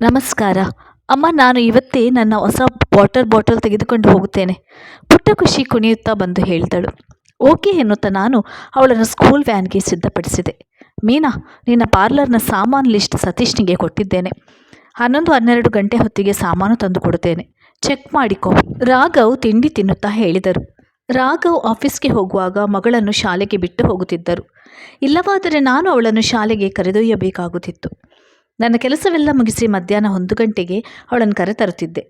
ನಮಸ್ಕಾರ. ಅಮ್ಮ, ನಾನು ಇವತ್ತೇ ನನ್ನ ಹೊಸ ವಾಟರ್ ಬಾಟಲ್ ತೆಗೆದುಕೊಂಡು ಹೋಗುತ್ತೇನೆ. ಪುಟ್ಟ ಖುಷಿ ಕುಣಿಯುತ್ತಾ ಬಂದು ಹೇಳಿದಳು ಓಕೆ ಎನ್ನುತ್ತಾ ನಾನು ಅವಳನ್ನು ಸ್ಕೂಲ್ ವ್ಯಾನ್ಗೆ ಸಿದ್ಧಪಡಿಸಿದೆ. ಮೀನಾ, ನಿನ್ನ ಪಾರ್ಲರ್ನ ಸಾಮಾನು ಲಿಸ್ಟ್ ಸತೀಶ್ನಿಗೆ ಕೊಟ್ಟಿದ್ದೇನೆ. ಹನ್ನೊಂದು ಹನ್ನೆರಡು ಗಂಟೆ ಹೊತ್ತಿಗೆ ಸಾಮಾನು ತಂದು ಕೊಡುತ್ತೇನೆ. ಚೆಕ್ ಮಾಡಿಕೊ. ರಾಘವ್ ತಿಂಡಿ ತಿನ್ನುತ್ತಾ ಹೇಳಿದರು. ರಾಘವ್ ಆಫೀಸ್ಗೆ ಹೋಗುವಾಗ ಮಗಳನ್ನು ಶಾಲೆಗೆ ಬಿಟ್ಟು ಹೋಗುತ್ತಿದ್ದರು. ಇಲ್ಲವಾದರೆ ನಾನು ಅವಳನ್ನು ಶಾಲೆಗೆ ಕರೆದೊಯ್ಯಬೇಕಾಗುತ್ತಿತ್ತು. ನನ್ನ ಕೆಲಸವೆಲ್ಲ ಮುಗಿಸಿ ಮಧ್ಯಾಹ್ನ ಒಂದು ಗಂಟೆಗೆ ಅವಳನ್ನು ಕರೆತರುತ್ತಿದ್ದೆ.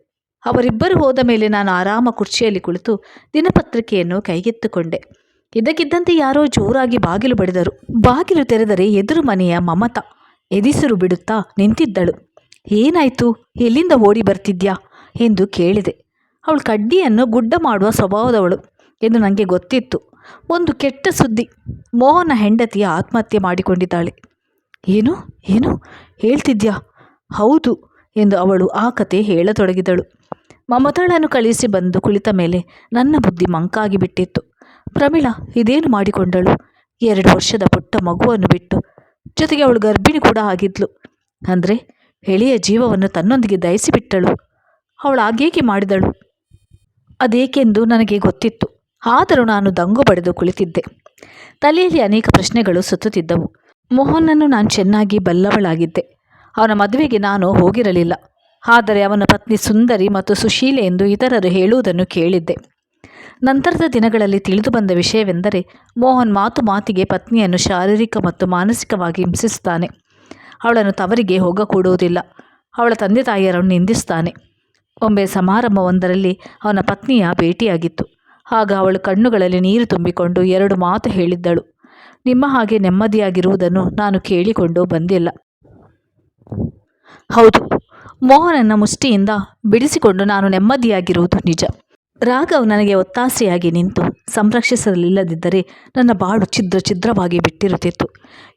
ಅವರಿಬ್ಬರು ಹೋದ ಮೇಲೆ ನಾನು ಆರಾಮ ಕುರ್ಚಿಯಲ್ಲಿ ಕುಳಿತು ದಿನಪತ್ರಿಕೆಯನ್ನು ಕೈಗೆತ್ತಿಕೊಂಡೆ. ಇದಕ್ಕಿದ್ದಂತೆ ಯಾರೋ ಜೋರಾಗಿ ಬಾಗಿಲು ಬಡಿದರು. ಬಾಗಿಲು ತೆರೆದರೆ ಎದುರು ಮನೆಯ ಮಮತಾ, ಎದಿಸಿರು ಬಿಡುತ್ತಾ? ನಿಂತಿದ್ದಳು. ಏನಾಯ್ತು? ಎಲ್ಲಿಂದ ಓಡಿ ಬರ್ತಿದ್ಯಾ? ಎಂದು ಕೇಳಿದೆ. ಅವಳು, ಕಡ್ಡಿಯನ್ನು ಗುಡ್ಡ ಮಾಡುವ ಸ್ವಭಾವದವಳು ಎಂದು ನನಗೆ ಗೊತ್ತಿತ್ತು. ಒಂದು ಕೆಟ್ಟ ಸುದ್ದಿ. ಮೋಹನ ಹೆಂಡತಿಯ ಆತ್ಮಹತ್ಯೆ ಮಾಡಿಕೊಂಡಿದ್ದಾಳೆ. ಏನು? ಏನು? ಹೇಳ್ತಿದ್ಯಾ? ಹೌದು ಎಂದು ಅವಳು ಆ ಕತೆ ಹೇಳತೊಡಗಿದಳು. ಮಮತಾಳನ್ನು ಕಳಿಸಿ ಬಂದು ಕುಳಿತ ಮೇಲೆ ನನ್ನ ಬುದ್ಧಿ ಮಂಕಾಗಿ ಬಿಟ್ಟಿತ್ತು. ಪ್ರಮಿಳಾ ಇದೇನು ಮಾಡಿಕೊಂಡಳು? ಎರಡು ವರ್ಷದ ಪುಟ್ಟ ಮಗುವನ್ನು ಬಿಟ್ಟು ಜೊತೆಗೆ ಅವಳು ಗರ್ಭಿಣಿ ಕೂಡ ಆಗಿದ್ಲು. ಅಂದರೆ ಎಳೆಯ ಜೀವವನ್ನು ತನ್ನೊಂದಿಗೆ ದಯಿಸಿಬಿಟ್ಟಳು ಅವಳು ಆಗೇಕೆ ಮಾಡಿದಳು? ಅದೇಕೆಂದು ನನಗೆ ಗೊತ್ತಿತ್ತು. ಆದರೂ ನಾನು ದಂಗು ಪಡೆದು ಕುಳಿತಿದ್ದೆ. ತಲೆಯಲ್ಲಿ ಅನೇಕ ಪ್ರಶ್ನೆಗಳು ಸುತ್ತುತ್ತಿದ್ದವು. ಮೋಹನನ್ನು ನಾನು ಚೆನ್ನಾಗಿ ಬಲ್ಲವಳಾಗಿದ್ದೆ. ಅವನ ಮದುವೆಗೆ ನಾನು ಹೋಗಿರಲಿಲ್ಲ. ಆದರೆ ಅವನ ಪತ್ನಿ ಸುಂದರಿ ಮತ್ತು ಸುಶೀಲೆ ಎಂದು ಇತರರು ಹೇಳುವುದನ್ನು ಕೇಳಿದ್ದೆ. ನಂತರದ ದಿನಗಳಲ್ಲಿ ತಿಳಿದು ಬಂದ ವಿಷಯವೆಂದರೆ, ಮೋಹನ್ ಮಾತು ಮಾತಿಗೆ ಪತ್ನಿಯನ್ನು ಶಾರೀರಿಕ ಮತ್ತು ಮಾನಸಿಕವಾಗಿ ಹಿಂಸಿಸುತ್ತಾನೆ. ಅವಳನ್ನು ತವರಿಗೆ ಹೋಗಕೂಡುವುದಿಲ್ಲ. ಅವಳ ತಂದೆ ತಾಯಿಯರನ್ನು ನಿಂದಿಸ್ತಾನೆ ಒಮ್ಮೆ ಸಮಾರಂಭವೊಂದರಲ್ಲಿ ಅವನ ಪತ್ನಿಯ ಭೇಟಿಯಾಗಿತ್ತು. ಆಗ ಅವಳು ಕಣ್ಣುಗಳಲ್ಲಿ ನೀರು ತುಂಬಿಕೊಂಡು ಎರಡು ಮಾತು ಹೇಳಿದ್ದಳು. ನಿಮ್ಮ ಹಾಗೆ ನೆಮ್ಮದಿಯಾಗಿರುವುದನ್ನು ನಾನು ಕೇಳಿಕೊಂಡು ಬಂದಿಲ್ಲ. ಹೌದು ಮೋಹನನ ಮುಷ್ಟಿಯಿಂದ ಬಿಡಿಸಿಕೊಂಡು ನಾನು ನೆಮ್ಮದಿಯಾಗಿರುವುದು ನಿಜ. ರಾಘವ್ ನನಗೆ ಒತ್ತಾಸೆಯಾಗಿ ನಿಂತು ಸಂರಕ್ಷಿಸಲಿಲ್ಲದಿದ್ದರೆ ನನ್ನ ಬಾಳು ಛಿದ್ರ ಛಿದ್ರವಾಗಿ ಬಿಟ್ಟಿರುತ್ತಿತ್ತು.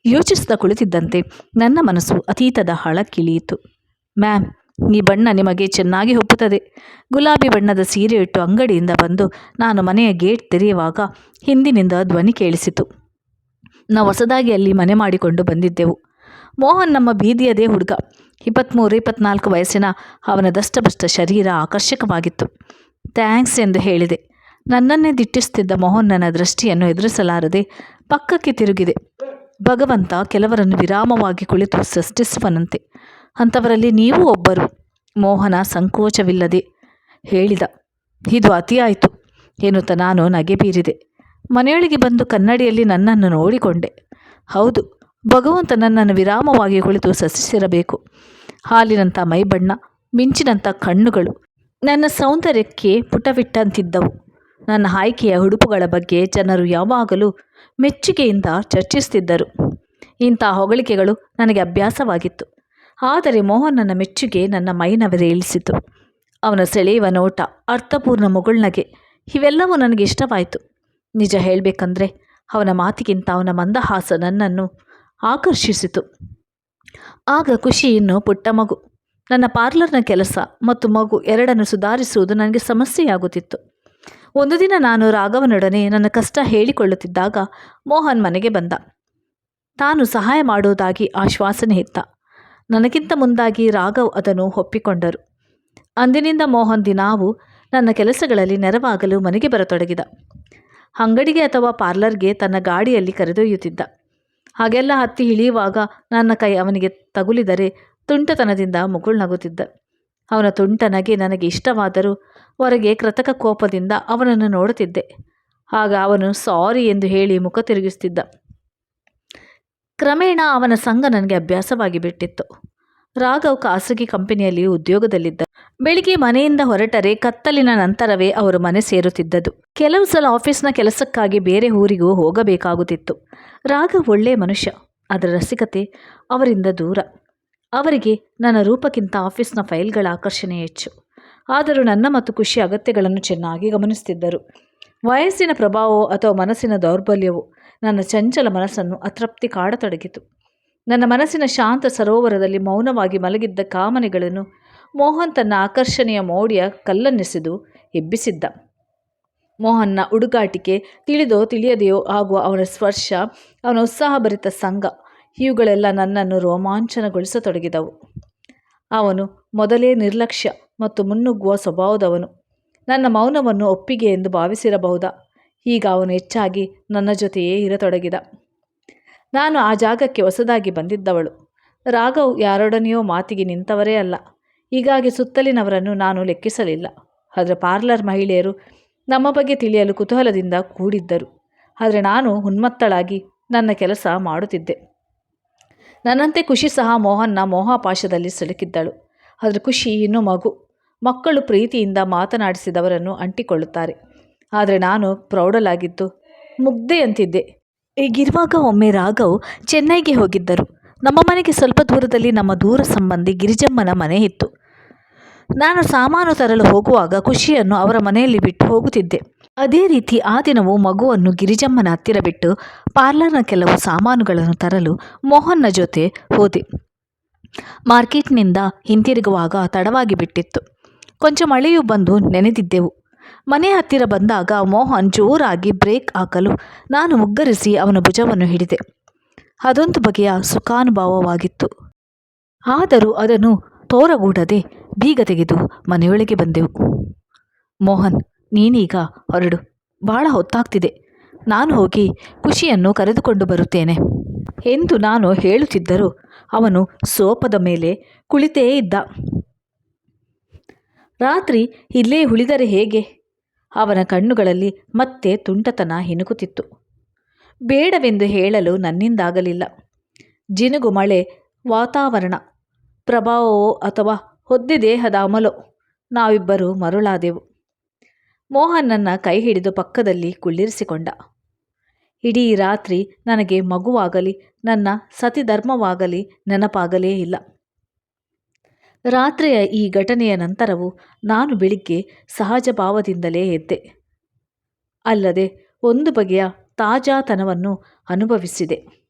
ಯೋಚಿಸುತ್ತಾ ಕುಳಿತಿದ್ದಂತೆ ನನ್ನ ಮನಸ್ಸು ಅತೀತದ ಹಳಕ್ಕಿಳಿಯಿತು. ಮ್ಯಾಮ್, ಈ ಬಣ್ಣ ನಿಮಗೆ ಚೆನ್ನಾಗಿ ಒಪ್ಪುತ್ತದೆ. ಗುಲಾಬಿ ಬಣ್ಣದ ಸೀರೆ ಇಟ್ಟು ಅಂಗಡಿಯಿಂದ ಬಂದು ನಾನು ಮನೆಯ ಗೇಟ್ ತೆರೆಯುವಾಗ ಹಿಂದಿನಿಂದ ಧ್ವನಿ ಕೇಳಿಸಿತು. ನಾವು ಹೊಸದಾಗಿ ಅಲ್ಲಿ ಮನೆ ಮಾಡಿಕೊಂಡು ಬಂದಿದ್ದೆವು. ಮೋಹನ್ ನಮ್ಮ ಬೀದಿಯದೇ ಹುಡುಗ. ಇಪ್ಪತ್ತ್ಮೂರು ಇಪ್ಪತ್ನಾಲ್ಕು ವಯಸ್ಸಿನ ಅವನ ದಷ್ಟಭಷ್ಟ ಶರೀರ ಆಕರ್ಷಕವಾಗಿತ್ತು. ಥ್ಯಾಂಕ್ಸ್ ಎಂದು ಹೇಳಿದೆ. ನನ್ನನ್ನೇ ದಿಟ್ಟಿಸುತ್ತಿದ್ದ ಮೋಹನ್ನನ ದೃಷ್ಟಿಯನ್ನು ಎದುರಿಸಲಾರದೆ ಪಕ್ಕಕ್ಕೆ ತಿರುಗಿದೆ. ಭಗವಂತ ಕೆಲವರನ್ನು ವಿರಾಮವಾಗಿ ಕುಳಿತು ಸೃಷ್ಟಿಸುವನಂತೆ. ಅಂಥವರಲ್ಲಿ ನೀವು ಒಬ್ಬರು. ಮೋಹನ ಸಂಕೋಚವಿಲ್ಲದೆ ಹೇಳಿದ. ಇದು ಅತಿಯಾಯಿತು. ಎನ್ನುತ್ತ ನಾನು ನಗೆ ಬೀರಿದೆ ಮನೆಯೊಳಗೆ ಬಂದು ಕನ್ನಡಿಯಲ್ಲಿ ನನ್ನನ್ನು ನೋಡಿಕೊಂಡೆ. ಹೌದು, ಭಗವಂತ ನನ್ನನ್ನು ವಿರಾಮವಾಗಿ ಕುಳಿತು ಸಸಿಸಿರಬೇಕು. ಹಾಲಿನಂಥ ಮೈಬಣ್ಣ, ಮಿಂಚಿನಂಥ ಕಣ್ಣುಗಳು, ನನ್ನ ಸೌಂದರ್ಯಕ್ಕೆ ಪುಟವಿಟ್ಟಂತಿದ್ದವು. ನನ್ನ ಆಯ್ಕೆಯ ಉಡುಪುಗಳ ಬಗ್ಗೆ ಜನರು ಯಾವಾಗಲೂ ಮೆಚ್ಚುಗೆಯಿಂದ ಚರ್ಚಿಸುತ್ತಿದ್ದರು. ಇಂಥ ಹೊಗಳಿಕೆಗಳು ನನಗೆ ಅಭ್ಯಾಸವಾಗಿತ್ತು. ಆದರೆ ಮೋಹನನ ಮೆಚ್ಚುಗೆ ನನ್ನ ಮೈನವರೇಳಿಸಿತು ಅವನ ಸೆಳೆಯುವ ನೋಟ, ಅರ್ಥಪೂರ್ಣ ಮುಗುಳ್ನಗೆ, ಇವೆಲ್ಲವೂ ನನಗೆ ಇಷ್ಟವಾಯಿತು. ನಿಜ ಹೇಳಬೇಕಂದ್ರೆ ಅವನ ಮಾತಿಗಿಂತ ಅವನ ಮಂದಹಾಸ ನನ್ನನ್ನು ಆಕರ್ಷಿಸಿತು. ಆಗ ಖುಷಿ ಇನ್ನು ಪುಟ್ಟ ಮಗು, ನನ್ನ ಪಾರ್ಲರ್ನ ಕೆಲಸ ಮತ್ತು ಮಗು ಎರಡನ್ನು ಸುಧಾರಿಸುವುದು ನನಗೆ ಸಮಸ್ಯೆಯಾಗುತ್ತಿತ್ತು. ಒಂದು ದಿನ ನಾನು ರಾಘವನೊಡನೆ ನನ್ನ ಕಷ್ಟ ಹೇಳಿಕೊಳ್ಳುತ್ತಿದ್ದಾಗ ಮೋಹನ್ ಮನೆಗೆ ಬಂದ. ತಾನು ಸಹಾಯ ಮಾಡುವುದಾಗಿ ಆಶ್ವಾಸನೆ ಇತ್ತ. ನನಗಿಂತ ಮುಂದಾಗಿ ರಾಘವ್ ಅದನ್ನು ಒಪ್ಪಿಕೊಂಡರು. ಅಂದಿನಿಂದ ಮೋಹನ್ ದಿನಾವು ನನ್ನ ಕೆಲಸಗಳಲ್ಲಿ ನೆರವಾಗಲು ಮನೆಗೆ ಬರತೊಡಗಿದ. ಅಂಗಡಿಗೆ ಅಥವಾ ಪಾರ್ಲರ್ಗೆ ತನ್ನ ಗಾಡಿಯಲ್ಲಿ ಕರೆದೊಯ್ಯುತ್ತಿದ್ದ. ಹಾಗೆಲ್ಲ ಹತ್ತಿ ಇಳಿಯುವಾಗ ನನ್ನ ಕೈ ಅವನಿಗೆ ತಗುಲಿದರೆ ತುಂಟತನದಿಂದ ಮುಗುಳ್ನಗುತ್ತಿದ್ದ ಅವನ ತುಂಟ ನಗೆ ನನಗೆ ಇಷ್ಟವಾದರೂ ಹೊರಗೆ ಕೃತಕ ಕೋಪದಿಂದ ಅವನನ್ನು ನೋಡುತ್ತಿದ್ದೆ. ಆಗ ಅವನು ಸಾರಿ ಎಂದು ಹೇಳಿ ಮುಖ ತಿರುಗಿಸುತ್ತಿದ್ದ. ಕ್ರಮೇಣ ಅವನ ಸಂಘ ನನಗೆ ಅಭ್ಯಾಸವಾಗಿ ಬಿಟ್ಟಿತ್ತು. ರಾಘವ್ ಖಾಸಗಿ ಕಂಪನಿಯಲ್ಲಿ ಉದ್ಯೋಗದಲ್ಲಿದ್ದ. ಬೆಳಿಗ್ಗೆ ಮನೆಯಿಂದ ಹೊರಟರೆ ಕತ್ತಲಿನ ನಂತರವೇ ಅವರು ಮನೆ ಸೇರುತ್ತಿದ್ದದು ಕೆಲವು ಸಲ ಆಫೀಸ್ನ ಕೆಲಸಕ್ಕಾಗಿ ಬೇರೆ ಊರಿಗೂ ಹೋಗಬೇಕಾಗುತ್ತಿತ್ತು. ರಾಗ ಒಳ್ಳೆಯ ಮನುಷ್ಯ, ಅದರ ರಸಿಕತೆ ಅವರಿಂದ ದೂರ. ಅವರಿಗೆ ನನ್ನ ರೂಪಕ್ಕಿಂತ ಆಫೀಸ್ನ ಫೈಲ್ಗಳ ಆಕರ್ಷಣೆ ಹೆಚ್ಚು. ಆದರೂ ನನ್ನ ಮತ್ತು ಖುಷಿ ಅಗತ್ಯಗಳನ್ನು ಚೆನ್ನಾಗಿ ಗಮನಿಸುತ್ತಿದ್ದರು. ವಯಸ್ಸಿನ ಪ್ರಭಾವವೋ ಅಥವಾ ಮನಸ್ಸಿನ ದೌರ್ಬಲ್ಯವೋ ನನ್ನ ಚಂಚಲ ಮನಸ್ಸನ್ನು ಅತೃಪ್ತಿ ಕಾಡತೊಡಗಿತು. ನನ್ನ ಮನಸ್ಸಿನ ಶಾಂತ ಸರೋವರದಲ್ಲಿ ಮೌನವಾಗಿ ಮಲಗಿದ್ದ ಕಾಮನೆಗಳನ್ನು ಮೋಹನ್ ತನ್ನ ಆಕರ್ಷಣೆಯ ಮೌಢ್ಯ ಕಲ್ಲನ್ನೆಸೆದು ಎಬ್ಬಿಸಿದ್ದ. ಮೋಹನ್ನ ಹುಡುಗಾಟಿಕೆ ತಿಳಿದೋ ತಿಳಿಯದೆಯೋ ಆಗುವ ಅವನ ಸ್ಪರ್ಶ, ಅವನ ಉತ್ಸಾಹಭರಿತ ಸಂಘ, ಇವುಗಳೆಲ್ಲ ನನ್ನನ್ನು ರೋಮಾಂಚನಗೊಳಿಸತೊಡಗಿದವು. ಅವನು ಮೊದಲೇ ನಿರ್ಲಕ್ಷ್ಯ ಮತ್ತು ಮುನ್ನುಗ್ಗುವ ಸ್ವಭಾವದವನು. ನನ್ನ ಮೌನವನ್ನು ಒಪ್ಪಿಗೆ ಎಂದು ಭಾವಿಸಿರಬಹುದಾ? ಈಗ ಅವನು ಹೆಚ್ಚಾಗಿ ನನ್ನ ಜೊತೆಯೇ ಇರತೊಡಗಿದ. ನಾನು ಆ ಜಾಗಕ್ಕೆ ಹೊಸದಾಗಿ ಬಂದಿದ್ದವಳು. ರಾಘವ್ ಯಾರೊಡನೆಯೋ ಮಾತಿಗೆ ನಿಂತವರೇ ಅಲ್ಲ. ಹೀಗಾಗಿ ಸುತ್ತಲಿನವರನ್ನು ನಾನು ಲೆಕ್ಕಿಸಲಿಲ್ಲ. ಆದರೆ ಪಾರ್ಲರ್ ಮಹಿಳೆಯರು ನಮ್ಮ ಬಗ್ಗೆ ತಿಳಿಯಲು ಕುತೂಹಲದಿಂದ ಕೂಡಿದ್ದರು. ಆದರೆ ನಾನು ಉನ್ಮತ್ತಳಾಗಿ ನನ್ನ ಕೆಲಸ ಮಾಡುತ್ತಿದ್ದೆ. ನನ್ನಂತೆ ಖುಷಿ ಸಹ ಮೋಹನ್ನ ಮೋಹಾಪಾಶದಲ್ಲಿ ಸಿಲುಕಿದ್ದಳು. ಆದರೆ ಖುಷಿ ಇನ್ನೂ ಮಗು. ಮಕ್ಕಳು ಪ್ರೀತಿಯಿಂದ ಮಾತನಾಡಿಸಿದವರನ್ನು ಅಂಟಿಕೊಳ್ಳುತ್ತಾರೆ. ಆದರೆ ನಾನು ಪ್ರೌಢಲಾಗಿದ್ದು ಮುಗ್ಧೆಯಂತಿದ್ದೆ. ಹೀಗಿರುವಾಗ ಒಮ್ಮೆ ರಾಘವ್ ಚೆನ್ನೈಗೆ ಹೋಗಿದ್ದರು. ನಮ್ಮ ಮನೆಗೆ ಸ್ವಲ್ಪ ದೂರದಲ್ಲಿ ನಮ್ಮ ದೂರ ಸಂಬಂಧಿ ಗಿರಿಜಮ್ಮನ ಮನೆ ಇತ್ತು. ನಾನು ಸಾಮಾನು ತರಲು ಹೋಗುವಾಗ ಖುಷಿಯನ್ನು ಅವರ ಮನೆಯಲ್ಲಿ ಬಿಟ್ಟು ಹೋಗುತ್ತಿದ್ದೆ. ಅದೇ ರೀತಿ ಆ ದಿನವೂ ಮಗುವನ್ನು ಗಿರಿಜಮ್ಮನ ಹತ್ತಿರ ಬಿಟ್ಟು ಪಾರ್ಲರ್ನ ಕೆಲವು ಸಾಮಾನುಗಳನ್ನು ತರಲು ಮೋಹನ್ನ ಜೊತೆ ಹೋದೆ. ಮಾರ್ಕೆಟ್ನಿಂದ ಹಿಂತಿರುಗುವಾಗ ತಡವಾಗಿ ಬಿಟ್ಟಿತ್ತು. ಕೊಂಚ ಮಳೆಯೂ ಬಂದು ನೆನೆದಿದ್ದೆವು. ಮನೆ ಹತ್ತಿರ ಬಂದಾಗ ಮೋಹನ್ ಜೋರಾಗಿ ಬ್ರೇಕ್ ಹಾಕಲು ನಾನು ಮುಗ್ಗರಿಸಿ ಅವನ ಭುಜವನ್ನು ಹಿಡಿದೆ. ಅದೊಂದು ಬಗೆಯ ಸುಖಾನುಭವವಾಗಿತ್ತು. ಆದರೂ ಅದನ್ನು ತೋರಗೂಡದೆ ಬೀಗ ತೆಗೆದು ಮನೆಯೊಳಗೆ ಬಂದೆವು. ಮೋಹನ್, ನೀನೀಗ ಹೊರಡು. ಬಹಳ ಹೊತ್ತಾಗ್ತಿದೆ. ನಾನು ಹೋಗಿ ಖುಷಿಯನ್ನು ಕರೆದುಕೊಂಡು ಬರುತ್ತೇನೆ. ಎಂದು ನಾನು ಹೇಳುತ್ತಿದ್ದರೂ ಅವನು ಸೋಪದ ಮೇಲೆ ಕುಳಿತೇ ಇದ್ದ. ರಾತ್ರಿ ಇಲ್ಲೇ ಉಳಿದರೆ ಹೇಗೆ? ಅವನ ಕಣ್ಣುಗಳಲ್ಲಿ ಮತ್ತೆ ತುಂಟತನ ಹಿನುಕುತ್ತಿತ್ತು ಬೇಡವೆಂದು ಹೇಳಲು ನನ್ನಿಂದಾಗಲಿಲ್ಲ. ಜಿನುಗು ಮಳೆ, ವಾತಾವರಣ, ಪ್ರಭಾವವೋ ಅಥವಾ ಹೊದ್ದೆ ದೇಹದ ಅಮಲೋ, ನಾವಿಬ್ಬರು ಮರುಳಾದೆವು. ಮೋಹನ್ ಕೈ ಹಿಡಿದು ಪಕ್ಕದಲ್ಲಿ ಕುಳ್ಳಿರಿಸಿಕೊಂಡ. ಇಡೀ ರಾತ್ರಿ ನನಗೆ ಮಗುವಾಗಲಿ, ನನ್ನ ಸತಿಧರ್ಮವಾಗಲಿ ನೆನಪಾಗಲೇ ಇಲ್ಲ. ರಾತ್ರಿಯ ಈ ಘಟನೆಯ ನಂತರವೂ ನಾನು ಬೆಳಿಗ್ಗೆ ಸಹಜ ಭಾವದಿಂದಲೇ ಎದ್ದೆ. ಅಲ್ಲದೆ ಒಂದು ಬಗೆಯ ತಾಜಾತನವನ್ನು ಅನುಭವಿಸಿದೆ.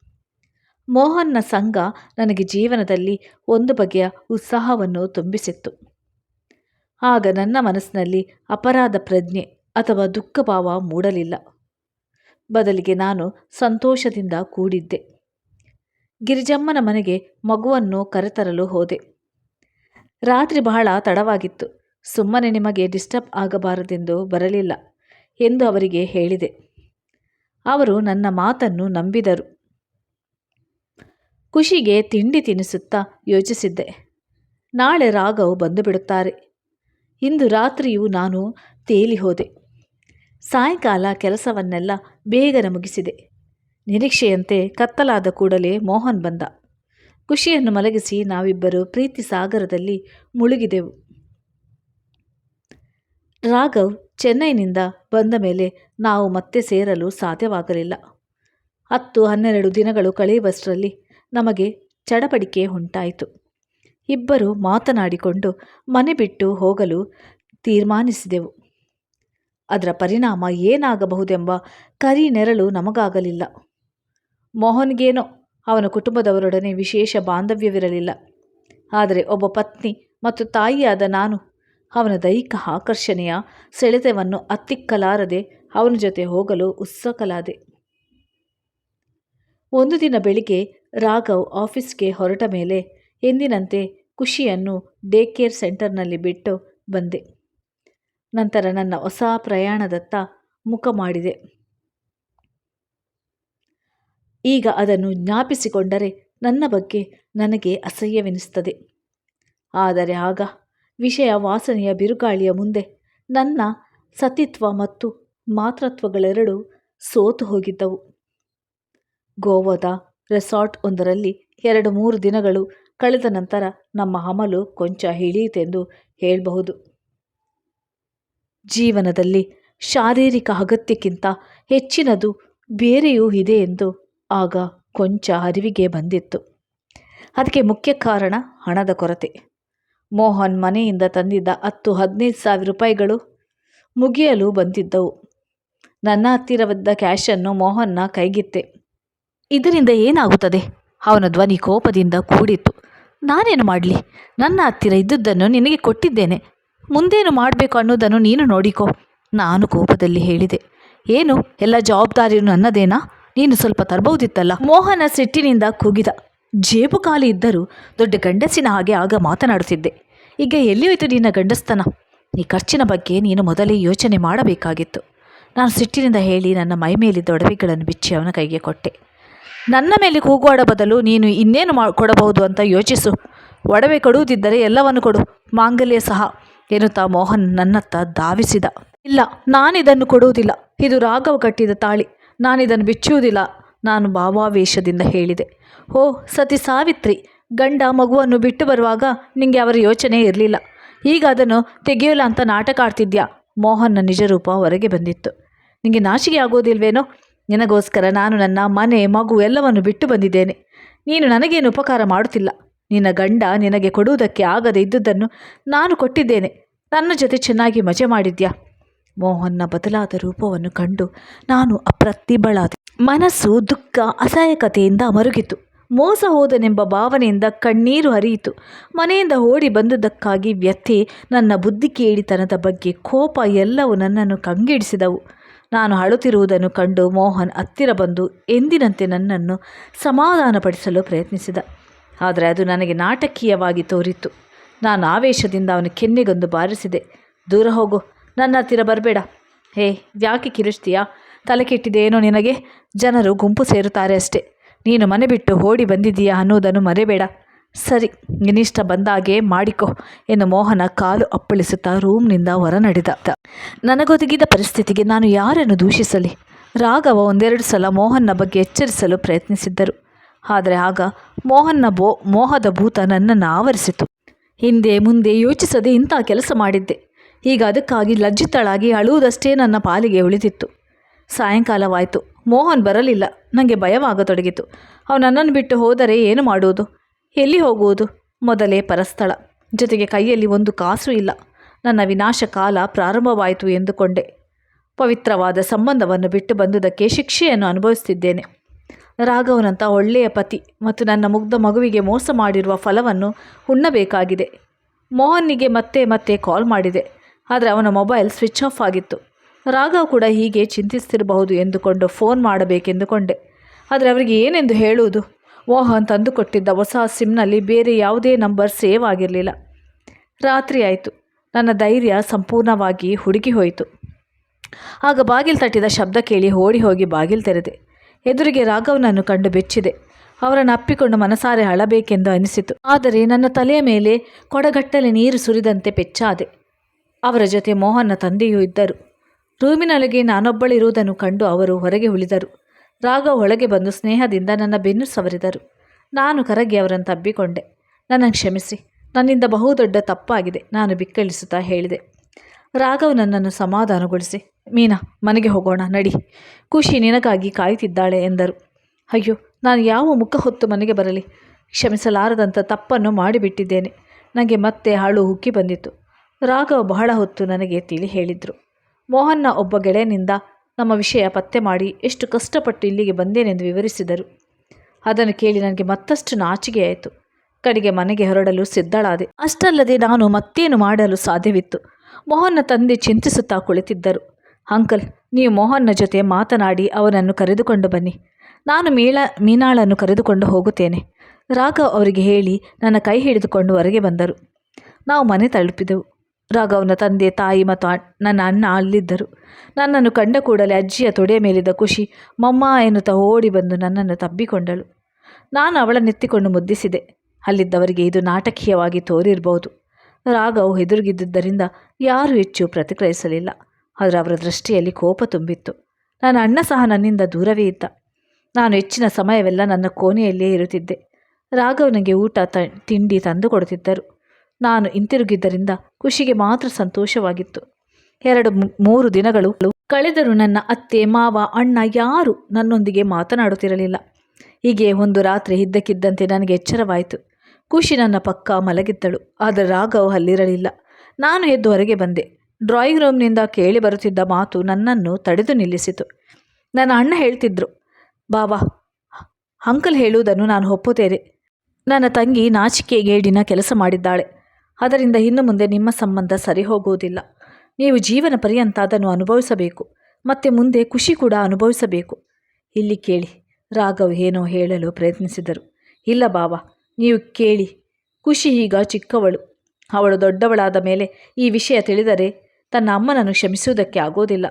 ಮೋಹನ್ನ ಸಂಘ ನನಗೆ ಜೀವನದಲ್ಲಿ ಒಂದು ಬಗೆಯ ಉತ್ಸಾಹವನ್ನು ತುಂಬಿಸಿತ್ತು. ಆಗ ನನ್ನ ಮನಸ್ಸಿನಲ್ಲಿ ಅಪರಾಧ ಪ್ರಜ್ಞೆ ಅಥವಾ ದುಃಖಭಾವ ಮೂಡಲಿಲ್ಲ. ಬದಲಿಗೆ ನಾನು ಸಂತೋಷದಿಂದ ಕೂಡಿದ್ದೆ. ಗಿರಿಜಮ್ಮನ ಮನೆಗೆ ಮಗುವನ್ನು ಕರೆತರಲು ಹೋದೆ. ರಾತ್ರಿ ಬಹಳ ತಡವಾಗಿತ್ತು. ಸುಮ್ಮನೆ ನಿಮಗೆ ಡಿಸ್ಟರ್ಬ್ ಆಗಬಾರದೆಂದು ಬರಲಿಲ್ಲ ಎಂದು ಅವರಿಗೆ ಹೇಳಿದೆ. ಅವರು ನನ್ನ ಮಾತನ್ನು ನಂಬಿದರು. ಖುಷಿಗೆ ತಿಂಡಿ ತಿನಿಸುತ್ತಾ ಯೋಚಿಸಿದ್ದೆ. ನಾಳೆ ರಾಘವ್ ಬಂದು ಬಿಡುತ್ತಾರೆ. ಇಂದು ರಾತ್ರಿಯೂ ನಾನು ತೇಲಿ ಹೋದೆ. ಸಾಯಂಕಾಲ ಕೆಲಸವನ್ನೆಲ್ಲ ಬೇಗನೆ ಮುಗಿಸಿದೆ. ನಿರೀಕ್ಷೆಯಂತೆ ಕತ್ತಲಾದ ಕೂಡಲೇ ಮೋಹನ್ ಬಂದ. ಖುಷಿಯನ್ನು ಮಲಗಿಸಿ ನಾವಿಬ್ಬರು ಪ್ರೀತಿ ಸಾಗರದಲ್ಲಿ ಮುಳುಗಿದೆವು. ರಾಘವ್ ಚೆನ್ನೈನಿಂದ ಬಂದ ಮೇಲೆ ನಾವು ಮತ್ತೆ ಸೇರಲು ಸಾಧ್ಯವಾಗಲಿಲ್ಲ. ಹತ್ತು ಹನ್ನೆರಡು ದಿನಗಳು ಕಳೆಯುವಷ್ಟರಲ್ಲಿ ನಮಗೆ ಚಡಪಡಿಕೆ ಉಂಟಾಯಿತು. ಇಬ್ಬರು ಮಾತನಾಡಿಕೊಂಡು ಮನೆ ಬಿಟ್ಟು ಹೋಗಲು ತೀರ್ಮಾನಿಸಿದೆವು. ಅದರ ಪರಿಣಾಮ ಏನಾಗಬಹುದೆಂಬ ಕರಿ ನೆರಳು ನಮಗಾಗಲಿಲ್ಲ. ಮೋಹನ್ಗೇನೋ ಅವನ ಕುಟುಂಬದವರೊಡನೆ ವಿಶೇಷ ಬಾಂಧವ್ಯವಿರಲಿಲ್ಲ. ಆದರೆ ಒಬ್ಬ ಪತ್ನಿ ಮತ್ತು ತಾಯಿಯಾದ ನಾನು ಅವನ ದೈಹಿಕ ಆಕರ್ಷಣೆಯ ಸೆಳೆತವನ್ನು ಅತ್ತಿಕ್ಕಲಾರದೆ ಅವನ ಜೊತೆ ಹೋಗಲು ಉತ್ಸುಕಲಾದೆ ಒಂದು ದಿನ ಬೆಳಿಗ್ಗೆ ರಾಘವ್ ಆಫೀಸ್ಗೆ ಹೊರಟ ಮೇಲೆ ಎಂದಿನಂತೆ ಖುಷಿಯನ್ನು ಡೇ ಕೇರ್ ಸೆಂಟರ್ನಲ್ಲಿ ಬಿಟ್ಟು ಬಂದೆ. ನಂತರ ನನ್ನ ಹೊಸ ಪ್ರಯಾಣದತ್ತ ಮುಖ ಮಾಡಿದೆ. ಈಗ ಅದನ್ನು ಜ್ಞಾಪಿಸಿಕೊಂಡರೆ ನನ್ನ ಬಗ್ಗೆ ನನಗೆ ಅಸಹ್ಯವೆನಿಸುತ್ತದೆ. ಆದರೆ ಆಗ ವಿಷಯ ವಾಸನೆಯ ಬಿರುಗಾಳಿಯ ಮುಂದೆ ನನ್ನ ಸತಿತ್ವ ಮತ್ತು ಮಾತೃತ್ವಗಳೆರಡೂ ಸೋತು ಹೋಗಿದ್ದವು. ಗೋವಾದ ರೆಸಾರ್ಟ್ ಒಂದರಲ್ಲಿ ಎರಡು ಮೂರು ದಿನಗಳು ಕಳೆದ ನಂತರ ನಮ್ಮ ಅಮಲು ಕೊಂಚ ಇಳಿಯಿತೆಂದು ಹೇಳಬಹುದು. ಜೀವನದಲ್ಲಿ ಶಾರೀರಿಕ ಅಗತ್ಯಕ್ಕಿಂತ ಹೆಚ್ಚಿನದು ಬೇರೆಯೂ ಇದೆ ಎಂದು ಆಗ ಕೊಂಚ ಅರಿವಿಗೆ ಬಂದಿತ್ತು. ಅದಕ್ಕೆ ಮುಖ್ಯ ಕಾರಣ ಹಣದ ಕೊರತೆ. ಮೋಹನ್ ಮನೆಯಿಂದ ತಂದಿದ್ದ ಹತ್ತು ಹದಿನೈದು ಸಾವಿರ ರೂಪಾಯಿಗಳು ಮುಗಿಯಲು ಬಂದಿದ್ದವು. ನನ್ನ ಹತ್ತಿರವಿದ್ದ ಕ್ಯಾಶನ್ನು ಮೋಹನ್ನ ಕೈಗಿತ್ತೆ. ಇದರಿಂದ ಏನಾಗುತ್ತದೆ? ಅವನ ಧ್ವನಿ ಕೋಪದಿಂದ ಕೂಡಿತ್ತು. ನಾನೇನು ಮಾಡಲಿ? ನನ್ನ ಹತ್ತಿರ ಇದ್ದುದನ್ನು ನಿನಗೆ ಕೊಟ್ಟಿದ್ದೇನೆ. ಮುಂದೇನು ಮಾಡಬೇಕು ಅನ್ನೋದನ್ನು ನೀನು ನೋಡಿಕೋ. ನಾನು ಕೋಪದಲ್ಲಿ ಹೇಳಿದೆ. ಏನು? ಎಲ್ಲ ಜವಾಬ್ದಾರಿಯೂ ನನ್ನದೇನಾ? ನೀನು ಸ್ವಲ್ಪ ತರಬಹುದಿತ್ತಲ್ಲ? ಮೋಹನ ಸಿಟ್ಟಿನಿಂದ ಕೂಗಿದ. ಜೇಬು ಖಾಲಿ ಇದ್ದರೂ ದೊಡ್ಡ ಗಂಡಸಿನ ಹಾಗೆ ಆಗ ಮಾತನಾಡುತ್ತಿದ್ದೆ. ಈಗ ಎಲ್ಲಿ ಹೋಯಿತು ನಿನ್ನ ಗಂಡಸ್ತನ. ಈ ಖರ್ಚಿನ ಬಗ್ಗೆ ನೀನು ಮೊದಲೇ ಯೋಚನೆ ಮಾಡಬೇಕಾಗಿತ್ತು. ನಾನು ಸಿಟ್ಟಿನಿಂದ ಹೇಳಿ ನನ್ನ ಮೈ ಮೇಲಿದ್ದ ಒಡವೆಗಳನ್ನು ಬಿಚ್ಚಿ ಅವನ ಕೈಗೆ ಕೊಟ್ಟೆ. ನನ್ನ ಮೇಲೆ ಕೂಗುವಾಡ ಬದಲು ನೀನು ಇನ್ನೇನು ಮಾ, ಕೊಡಬಹುದು ಅಂತ ಯೋಚಿಸು. ಒಡವೆ ಕೊಡುವುದಿದ್ದರೆ ಎಲ್ಲವನ್ನು ಕೊಡು. ಮಾಂಗಲ್ಯ ಸಹ ಎನ್ನುತ್ತಾ ಮೋಹನ್ ನನ್ನತ್ತ ಧಾವಿಸಿದ. ಇಲ್ಲ, ನಾನಿದನ್ನು ಕೊಡುವುದಿಲ್ಲ. ಇದು ರಾಘವ ಕಟ್ಟಿದ ತಾಳಿ. ನಾನಿದನ್ನು ಬಿಚ್ಚುವುದಿಲ್ಲ. ನಾನು ಭಾವಾವೇಶದಿಂದ ಹೇಳಿದೆ. ಓ, ಸತಿ ಸಾವಿತ್ರಿ, ಗಂಡ ಮಗುವನ್ನು ಬಿಟ್ಟು ಬರುವಾಗ ನಿಮಗೆ ಅವರ ಯೋಚನೆ ಇರಲಿಲ್ಲ. ಈಗ ಅದನ್ನು ತೆಗೆಯೋಲ್ಲ ಅಂತ ನಾಟಕ ಆಡ್ತಿದ್ಯಾ? ಮೋಹನ್ನ ನಿಜರೂಪ ಹೊರಗೆ ಬಂದಿತ್ತು. ನಿಮಗೆ ನಾಚಿಕೆ ಆಗೋದಿಲ್ವೇನೋ? ನಿನಗೋಸ್ಕರ ನಾನು ನನ್ನ ಮನೆ, ಮಗು ಎಲ್ಲವನ್ನು ಬಿಟ್ಟು ಬಂದಿದ್ದೇನೆ. ನೀನು ನನಗೇನು ಉಪಕಾರ ಮಾಡುತ್ತಿಲ್ಲ? ನಿನ್ನ ಗಂಡ ನಿನಗೆ ಕೊಡುವುದಕ್ಕೆ ಆಗದೆ ಇದ್ದುದನ್ನು ನಾನು ಕೊಟ್ಟಿದ್ದೇನೆ. ನನ್ನ ಜೊತೆ ಚೆನ್ನಾಗಿ ಮಜೆ ಮಾಡಿದ್ಯಾ? ಮೋಹನ್ನ ಬದಲಾದ ರೂಪವನ್ನು ಕಂಡು ನಾನು ಅಪ್ರತಿಭಳಾದೆ ಮನಸ್ಸು ದುಃಖ, ಅಸಹಾಯಕತೆಯಿಂದ ಮರುಗಿತು. ಮೋಸ ಹೋದನೆಂಬ ಭಾವನೆಯಿಂದ ಕಣ್ಣೀರು ಹರಿಯಿತು. ಮನೆಯಿಂದ ಓಡಿ ಬಂದುದಕ್ಕಾಗಿ ವ್ಯಥೆ, ನನ್ನ ಬುದ್ಧಿ ಕೇಳಿತನದ ಬಗ್ಗೆ ಕೋಪ ಎಲ್ಲವೂ ನನ್ನನ್ನು ಕಂಗೆಡಿಸಿದವು. ನಾನು ಅಳುತ್ತಿರುವುದನ್ನು ಕಂಡು ಮೋಹನ್ ಹತ್ತಿರ ಬಂದು ಎಂದಿನಂತೆ ನನ್ನನ್ನು ಸಮಾಧಾನಪಡಿಸಲು ಪ್ರಯತ್ನಿಸಿದ. ಆದರೆ ಅದು ನನಗೆ ನಾಟಕೀಯವಾಗಿ ತೋರಿತು ನಾನು ಆವೇಶದಿಂದ ಅವನ ಕೆನ್ನೆಗೊಂದು ಬಾರಿಸಿದೆ. ದೂರ ಹೋಗು. ನನ್ನ ಹತ್ತಿರ ಬರಬೇಡ. ಹೇ ಯಾಕೆ ಕಿರಿಸ್ತೀಯಾ ತಲೆ ಕೆಟ್ಟಿದೆಯೇನೋ ನಿನಗೆ? ಜನರು ಗುಂಪು ಸೇರುತ್ತಾರೆ ಅಷ್ಟೇ. ನೀನು ಮನೆ ಬಿಟ್ಟು ಓಡಿ ಬಂದಿದ್ದೀಯಾ ಅನ್ನೋದನ್ನು ಮರೆಬೇಡ. ಸರಿ, ನಿನ್ನಿಷ್ಟ ಬಂದಾಗೆ ಮಾಡಿಕೊ ಎಂದು ಮೋಹನ ಕಾಲು ಅಪ್ಪಳಿಸುತ್ತಾ ರೂಮ್ನಿಂದ ಹೊರ ನಡೆದ ನನಗೊದಗಿದ ಪರಿಸ್ಥಿತಿಗೆ ನಾನು ಯಾರನ್ನು ದೂಷಿಸಲಿ? ರಾಘವ ಒಂದೆರಡು ಸಲ ಮೋಹನ್ನ ಬಗ್ಗೆ ಎಚ್ಚರಿಸಲು ಪ್ರಯತ್ನಿಸಿದ್ದರು. ಆದರೆ ಆಗ ಮೋಹನ್ನ ಬೋ, ಮೋಹದ ಭೂತ ನನ್ನನ್ನು ಆವರಿಸಿತು. ಹಿಂದೆ ಮುಂದೆ ಯೋಚಿಸದೆ ಇಂಥ ಕೆಲಸ ಮಾಡಿದ್ದೆ. ಈಗ ಅದಕ್ಕಾಗಿ ಲಜ್ಜಿತಳಾಗಿ ಅಳುವುದಷ್ಟೇ ನನ್ನ ಪಾಲಿಗೆ ಉಳಿದಿತ್ತು. ಸಾಯಂಕಾಲವಾಯಿತು. ಮೋಹನ್ ಬರಲಿಲ್ಲ. ನನಗೆ ಭಯವಾಗತೊಡಗಿತು. ಅವನು ನನ್ನನ್ನು ಬಿಟ್ಟು ಹೋದರೆ ಏನು ಮಾಡುವುದು? ಎಲ್ಲಿ ಹೋಗುವುದು? ಮೊದಲೇ ಪರಸ್ಥಳ. ಜೊತೆಗೆ ಕೈಯಲ್ಲಿ ಒಂದು ಕಾಸು ಇಲ್ಲ. ನನ್ನ ವಿನಾಶ ಕಾಲ ಪ್ರಾರಂಭವಾಯಿತು ಎಂದುಕೊಂಡೆ. ಪವಿತ್ರವಾದ ಸಂಬಂಧವನ್ನು ಬಿಟ್ಟು ಬಂದುದಕ್ಕೆ ಶಿಕ್ಷೆಯನ್ನು ಅನುಭವಿಸುತ್ತಿದ್ದೇನೆ ರಾಘವನಂಥ ಒಳ್ಳೆಯ ಪತಿ ಮತ್ತು ನನ್ನ ಮುಗ್ಧ ಮಗುವಿಗೆ ಮೋಸ ಮಾಡಿರುವ ಫಲವನ್ನು ಉಣ್ಣಬೇಕಾಗಿದೆ. ಮೋಹನ್ನಿಗೆ ಮತ್ತೆ ಮತ್ತೆ ಕಾಲ್ ಮಾಡಿದೆ. ಆದರೆ ಅವನ ಮೊಬೈಲ್ ಸ್ವಿಚ್ ಆಫ್ ಆಗಿತ್ತು. ರಾಘವ್ ಕೂಡ ಹೀಗೆ ಚಿಂತಿಸ್ತಿರಬಹುದು ಎಂದುಕೊಂಡು ಫೋನ್ ಮಾಡಬೇಕೆಂದುಕೊಂಡೆ. ಆದರೆ ಅವರಿಗೆ ಏನೆಂದು ಹೇಳುವುದು? ಮೋಹನ್ ತಂದುಕೊಟ್ಟಿದ್ದ ಹೊಸ ಸಿಮ್ನಲ್ಲಿ ಬೇರೆ ಯಾವುದೇ ನಂಬರ್ ಸೇವ್ ಆಗಿರಲಿಲ್ಲ. ರಾತ್ರಿ ಆಯಿತು. ನನ್ನ ಧೈರ್ಯ ಸಂಪೂರ್ಣವಾಗಿ ಹುಡುಗಿ ಹೋಯಿತು. ಆಗ ಬಾಗಿಲು ತಟ್ಟಿದ ಶಬ್ದ ಕೇಳಿ ಓಡಿ ಹೋಗಿ ಬಾಗಿಲು ತೆರೆದೆ. ಎದುರಿಗೆ ರಾಘವನನ್ನು ಕಂಡು ಬೆಚ್ಚಿದೆ. ಅವರನ್ನು ಅಪ್ಪಿಕೊಂಡು ಮನಸಾರೆ ಅಳಬೇಕೆಂದು ಅನಿಸಿತು. ಆದರೆ ನನ್ನ ತಲೆಯ ಮೇಲೆ ಕೊಡಗಟ್ಟಲೆ ನೀರು ಸುರಿದಂತೆ ಪೆಚ್ಚಾದೆ. ಅವರ ಜೊತೆ ಮೋಹನ್ನ ತಂದೆಯೂ ಇದ್ದರು. ರೂಮಿನೊಳಗೆ ನಾನೊಬ್ಬಳಿರುವುದನ್ನು ಕಂಡು ಅವರು ಹೊರಗೆ ಉಳಿದರು. ರಾಘವ್ ಒಳಗೆ ಬಂದು ಸ್ನೇಹದಿಂದ ನನ್ನ ಬೆನ್ನು ಸವರಿದರು. ನಾನು ಕರಗಿ ಅವರನ್ನು ತಬ್ಬಿಕೊಂಡೆ. ನನ್ನನ್ನು ಕ್ಷಮಿಸಿ. ನನ್ನಿಂದ ಬಹುದೊಡ್ಡ ತಪ್ಪಾಗಿದೆ. ನಾನು ಬಿಕ್ಕಳಿಸುತ್ತಾ ಹೇಳಿದೆ. ರಾಘವ್ ನನ್ನನ್ನು ಸಮಾಧಾನಗೊಳಿಸಿ. ಮೀನಾ, ಮನೆಗೆ ಹೋಗೋಣ, ನಡಿ. ಖುಷಿ ನಿನಗಾಗಿ ಕಾಯುತ್ತಿದ್ದಾಳೆ ಎಂದರು. ಅಯ್ಯೋ, ನಾನು ಯಾವ ಮುಖ ಹೊತ್ತು ಮನೆಗೆ ಬರಲಿ? ಕ್ಷಮಿಸಲಾರದಂಥ ತಪ್ಪನ್ನು ಮಾಡಿಬಿಟ್ಟಿದ್ದೇನೆ. ನನಗೆ ಮತ್ತೆ ಹಾಳು ಉಕ್ಕಿ ಬಂದಿತ್ತು. ರಾಘವ್ ಬಹಳ ಹೊತ್ತು ನನಗೆ ತಿಳಿ ಹೇಳಿದರು. ಮೋಹನ್ನ ಒಬ್ಬ ಗೆಳೆಯನಿಂದ ನಮ್ಮ ವಿಷಯ ಪತ್ತೆ ಮಾಡಿ ಎಷ್ಟು ಕಷ್ಟಪಟ್ಟು ಇಲ್ಲಿಗೆ ಬಂದೇನೆಂದು ವಿವರಿಸಿದರು. ಅದನ್ನು ಕೇಳಿ ನನಗೆ ಮತ್ತಷ್ಟು ನಾಚಿಕೆಯಾಯಿತು ಕಡೆಗೆ ಮನೆಗೆ ಹೊರಡಲು ಸಿದ್ಧಳಾದೆ. ಅಷ್ಟಲ್ಲದೆ ನಾನು ಮತ್ತೇನು ಮಾಡಲು ಸಾಧ್ಯವಿತ್ತು. ಮೋಹನ್ನ ತಂದೆ ಚಿಂತಿಸುತ್ತಾ ಕುಳಿತಿದ್ದರು. ಅಂಕಲ್, ನೀವು ಮೋಹನ್ನ ಜೊತೆ ಮಾತನಾಡಿ ಅವನನ್ನು ಕರೆದುಕೊಂಡು ಬನ್ನಿ. ನಾನು ಮೀಳ, ಮೀನಾಳನ್ನು ಕರೆದುಕೊಂಡು ಹೋಗುತ್ತೇನೆ. ರಾಘವ್ ಅವರಿಗೆ ಹೇಳಿ ನನ್ನ ಕೈ ಹಿಡಿದುಕೊಂಡು ಹೊರಗೆ ಬಂದರು. ನಾವು ಮನೆ ತಲುಪಿದೆವು. ರಾಘವನ ತಂದೆ, ತಾಯಿ ಮತ್ತು ನನ್ನ ಅಣ್ಣ ಅಲ್ಲಿದ್ದರು. ನನ್ನನ್ನು ಕಂಡ ಕೂಡಲೇ ಅಜ್ಜಿಯ ತೊಡೆಯ ಮೇಲಿದ್ದ ಖುಷಿ ಮಮ್ಮ ಎನ್ನುತ್ತಾ ಓಡಿ ಬಂದು ನನ್ನನ್ನು ತಬ್ಬಿಕೊಂಡಳು. ನಾನು ಅವಳನ್ನೆತ್ತಿಕೊಂಡು ಮುದ್ದಿಸಿದೆ. ಅಲ್ಲಿದ್ದವರಿಗೆ ಇದು ನಾಟಕೀಯವಾಗಿ ತೋರಿರಬಹುದು. ರಾಘವ್ ಹೆದರುಗಿದ್ದುದರಿಂದ ಯಾರೂ ಹೆಚ್ಚು ಪ್ರತಿಕ್ರಿಯಿಸಲಿಲ್ಲ. ಆದರೆ ಅವರ ದೃಷ್ಟಿಯಲ್ಲಿ ಕೋಪ ತುಂಬಿತ್ತು. ನನ್ನ ಅಣ್ಣ ಸಹ ನನ್ನಿಂದ ದೂರವೇ ಇದ್ದ. ನಾನು ಹೆಚ್ಚಿನ ಸಮಯವೆಲ್ಲ ನನ್ನ ಕೋಣೆಯಲ್ಲೇ ಇರುತ್ತಿದ್ದೆ. ರಾಘವನಿಗೆ ಊಟ ತ, ತಿಂಡಿ ತಂದು ಕೊಡುತ್ತಿದ್ದರು. ನಾನು ಹಿಂತಿರುಗಿದ್ದರಿಂದ ಖುಷಿಗೆ ಮಾತ್ರ ಸಂತೋಷವಾಗಿತ್ತು. ಎರಡು ಮೂರು ದಿನಗಳು ಕಳೆದರೂ ನನ್ನ ಅತ್ತೆ, ಮಾವ, ಅಣ್ಣ ಯಾರೂ ನನ್ನೊಂದಿಗೆ ಮಾತನಾಡುತ್ತಿರಲಿಲ್ಲ. ಹೀಗೆ ಒಂದು ರಾತ್ರಿ ಇದ್ದಕ್ಕಿದ್ದಂತೆ ನನಗೆ ಎಚ್ಚರವಾಯಿತು. ಖುಷಿ ನನ್ನ ಪಕ್ಕ ಮಲಗಿದ್ದಳು, ಆದರೆ ರಾಘವ್ ಅಲ್ಲಿರಲಿಲ್ಲ. ನಾನು ಎದ್ದು ಹೊರಗೆ ಬಂದೆ. ಡ್ರಾಯಿಂಗ್ ರೂಮ್ನಿಂದ ಕೇಳಿ ಬರುತ್ತಿದ್ದ ಮಾತು ನನ್ನನ್ನು ತಡೆದು ನಿಲ್ಲಿಸಿತು. ನನ್ನ ಅಣ್ಣ ಹೇಳ್ತಿದ್ರು ಬಾಬಾ ಅಂಕಲ್ ಹೇಳುವುದನ್ನು ನಾನು ಒಪ್ಪುತ್ತೇನೆ. ನನ್ನ ತಂಗಿ ನಾಚಿಕೆಗೇಡಿನ ಕೆಲಸ ಮಾಡಿದ್ದಾಳೆ. ಅದರಿಂದ ಇನ್ನು ಮುಂದೆ ನಿಮ್ಮ ಸಂಬಂಧ ಸರಿ ಹೋಗುವುದಿಲ್ಲ. ನೀವು ಜೀವನ ಪರ್ಯಂತ ಅದನ್ನು ಅನುಭವಿಸಬೇಕು. ಮತ್ತು ಮುಂದೆ ಖುಷಿ ಕೂಡ ಅನುಭವಿಸಬೇಕು. ಇಲ್ಲಿ ಕೇಳಿ, ರಾಘವ್ ಏನೋ ಹೇಳಲು ಪ್ರಯತ್ನಿಸಿದರು. ಇಲ್ಲ ಬಾಬಾ ನೀವು ಕೇಳಿ. ಖುಷಿ ಈಗ ಚಿಕ್ಕವಳು. ಅವಳು ದೊಡ್ಡವಳಾದ ಮೇಲೆ ಈ ವಿಷಯ ತಿಳಿದರೆ ತನ್ನ ಅಮ್ಮನನ್ನು ಕ್ಷಮಿಸುವುದಕ್ಕೆ ಆಗೋದಿಲ್ಲ.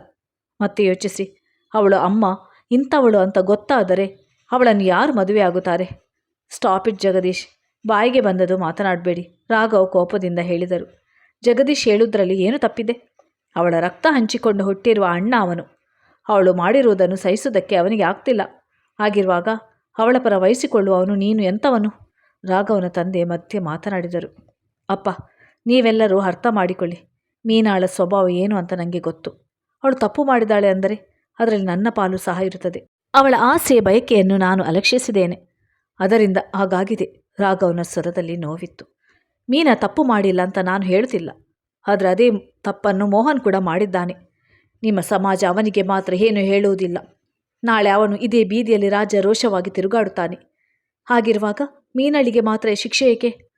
ಮತ್ತೆ ಯೋಚಿಸಿ, ಅವಳು ಅಮ್ಮ, ಇಂಥವಳು ಅಂತ ಗೊತ್ತಾದರೆ ಅವಳನ್ನು ಯಾರು ಮದುವೆ ಆಗುತ್ತಾರೆ? Stop it Jagdish. ಬಾಯಿಗೆ ಬಂದದು ಮಾತನಾಡಬೇಡಿ, ರಾಘವ್ ಕೋಪದಿಂದ ಹೇಳಿದರು. ಜಗದೀಶ್ ಹೇಳುವುದರಲ್ಲಿ ಏನು ತಪ್ಪಿದೆ? ಅವಳ ರಕ್ತ ಹಂಚಿಕೊಂಡು ಹುಟ್ಟಿರುವ ಅಣ್ಣ ಅವನು. ಅವಳು ಮಾಡಿರುವುದನ್ನು ಸಹಿಸುವುದಕ್ಕೆ ಅವನಿಗೆ ಆಗ್ತಿಲ್ಲ. ಹಾಗಿರುವಾಗ ಅವಳ ಪರ ವಹಿಸಿಕೊಳ್ಳುವವನು ನೀನು ಎಂಥವನು? ರಾಘವನ ತಂದೆ ಮಧ್ಯೆ ಮಾತನಾಡಿದರು. ಅಪ್ಪ, ನೀವೆಲ್ಲರೂ ಅರ್ಥ ಮಾಡಿಕೊಳ್ಳಿ. ಮೀನಾಳ ಸ್ವಭಾವ ಏನು ಅಂತ ನನಗೆ ಗೊತ್ತು. ಅವಳು ತಪ್ಪು ಮಾಡಿದಾಳೆ ಅಂದರೆ ಅದರಲ್ಲಿ ನನ್ನ ಪಾಲು ಸಹ ಇರುತ್ತದೆ. ಅವಳ ಆಸೆ ಬಯಕೆಯನ್ನು ನಾನು ಅಲಕ್ಷಿಸಿದ್ದೇನೆ. ಅದರಿಂದ ಹಾಗಾಗಿದೆ. ರಾಘವನ ಸ್ವರದಲ್ಲಿ ನೋವಿತ್ತು. ಮೀನಾ ತಪ್ಪು ಮಾಡಿಲ್ಲ ಅಂತ ನಾನು ಹೇಳ್ತಿಲ್ಲ. ಆದರೆ ಅದೇ ತಪ್ಪನ್ನು ಮೋಹನ್ ಕೂಡ ಮಾಡಿದ್ದಾನೆ. ನಿಮ್ಮ ಸಮಾಜ ಅವನಿಗೆ ಮಾತ್ರ ಏನು ಹೇಳುವುದಿಲ್ಲ. ನಾಳೆ ಅವನು ಇದೇ ಬೀದಿಯಲ್ಲಿ ರಾಜ ರೋಷವಾಗಿ ತಿರುಗಾಡುತ್ತಾನೆ. ಹಾಗಿರುವಾಗ ಮೀನಳಿಗೆ ಮಾತ್ರ ಶಿಕ್ಷೆ ಏಕೆ?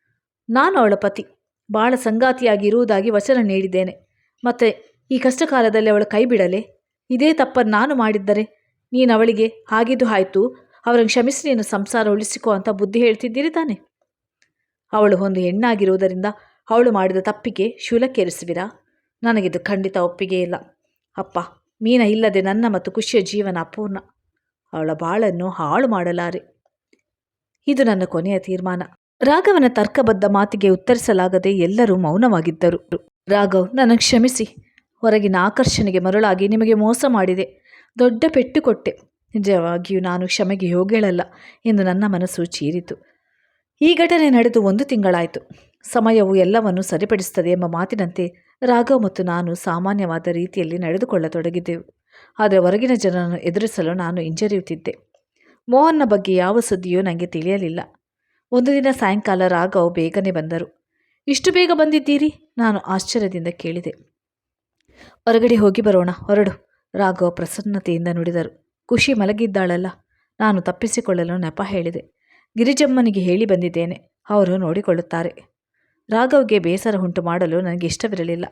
ನಾನು ಅವಳ ಪತಿ. ಬಾಳ ಸಂಗಾತಿಯಾಗಿ ಇರುವುದಾಗಿ ವಚನ ನೀಡಿದ್ದೇನೆ. ಮತ್ತೆ ಈ ಕಷ್ಟ ಕಾಲದಲ್ಲಿ ಅವಳು ಕೈ ಬಿಡಲೆ? ಇದೇ ತಪ್ಪನ್ನು ನಾನು ಮಾಡಿದ್ದರೆ ನೀನು ಅವಳಿಗೆ ಹಾಗಿದ್ದು ಆಯಿತು. ಅವರನ್ನು ಕ್ಷಮಿಸಿ ನೀನು ಸಂಸಾರ ಉಳಿಸಿಕೋ ಅಂತ ಬುದ್ಧಿ ಹೇಳ್ತಿದ್ದೀರಿ ತಾನೆ? ಅವಳು ಒಂದು ಹೆಣ್ಣಾಗಿರುವುದರಿಂದ ಅವಳು ಮಾಡಿದ ತಪ್ಪಿಗೆ ಶೂಲಕ್ಕೇರಿಸುವಿರಾ? ನನಗಿದು ಖಂಡಿತ ಒಪ್ಪಿಗೆ ಇಲ್ಲ. ಅಪ್ಪ, ಮೀನ ಇಲ್ಲದೆ ನನ್ನ ಮತ್ತು ಖುಷಿಯ ಜೀವನ ಅಪೂರ್ಣ. ಅವಳ ಬಾಳನ್ನು ಹಾಳು ಮಾಡಲಾರೆ. ಇದು ನನ್ನ ಕೊನೆಯ ತೀರ್ಮಾನ. ರಾಘವನ ತರ್ಕಬದ್ಧ ಮಾತಿಗೆ ಉತ್ತರಿಸಲಾಗದೆ ಎಲ್ಲರೂ ಮೌನವಾಗಿದ್ದರು. ರಾಘವ್ ನನಗೆ ಕ್ಷಮಿಸಿ. ಹೊರಗಿನ ಆಕರ್ಷಣೆಗೆ ಮರಳಾಗಿ ನಿಮಗೆ ಮೋಸ ಮಾಡಿದೆ. ದೊಡ್ಡ ಪೆಟ್ಟು ಕೊಟ್ಟೆ. ನಿಜವಾಗಿಯೂ ನಾನು ಕ್ಷಮೆಗೆ ಯೋಗ್ಯಳಲ್ಲ ಎಂದು ನನ್ನ ಮನಸ್ಸು ಚೀರಿತು. ಈ ಘಟನೆ ನಡೆದು ಒಂದು ತಿಂಗಳಾಯಿತು. ಸಮಯವು ಎಲ್ಲವನ್ನು ಸರಿಪಡಿಸುತ್ತದೆ ಎಂಬ ಮಾತಿನಂತೆ ರಾಘವ್ ಮತ್ತು ನಾನು ಸಾಮಾನ್ಯವಾದ ರೀತಿಯಲ್ಲಿ ನಡೆದುಕೊಳ್ಳತೊಡಗಿದ್ದೆವು. ಆದರೆ ಹೊರಗಿನ ಜನರನ್ನು ಎದುರಿಸಲು ನಾನು ಹಿಂಜರಿಯುತ್ತಿದ್ದೆ. ಮೋಹನ್ನ ಬಗ್ಗೆ ಯಾವ ಸುದ್ದಿಯೂ ನನಗೆ ತಿಳಿಯಲಿಲ್ಲ. ಒಂದು ದಿನ ಸಾಯಂಕಾಲ ರಾಘವ್ ಬೇಗನೆ ಬಂದರು. ಇಷ್ಟು ಬೇಗ ಬಂದಿದ್ದೀರಿ? ನಾನು ಆಶ್ಚರ್ಯದಿಂದ ಕೇಳಿದೆ. ಹೊರಗಡೆ ಹೋಗಿ ಬರೋಣ, ಹೊರಡು, ರಾಘವ್ ಪ್ರಸನ್ನತೆಯಿಂದ ನುಡಿದರು. ಖುಷಿ ಮಲಗಿದ್ದಾಳಲ್ಲ. ನಾನು ತಪ್ಪಿಸಿಕೊಳ್ಳಲು ನೆಪ ಹೇಳಿದೆ. ಗಿರಿಜಮ್ಮನಿಗೆ ಹೇಳಿ ಬಂದಿದ್ದೇನೆ. ಅವರು ನೋಡಿಕೊಳ್ಳುತ್ತಾರೆ. ರಾಘವ್ಗೆ ಬೇಸರ ಉಂಟು ಮಾಡಲು ನನಗೆ ಇಷ್ಟವಿರಲಿಲ್ಲ.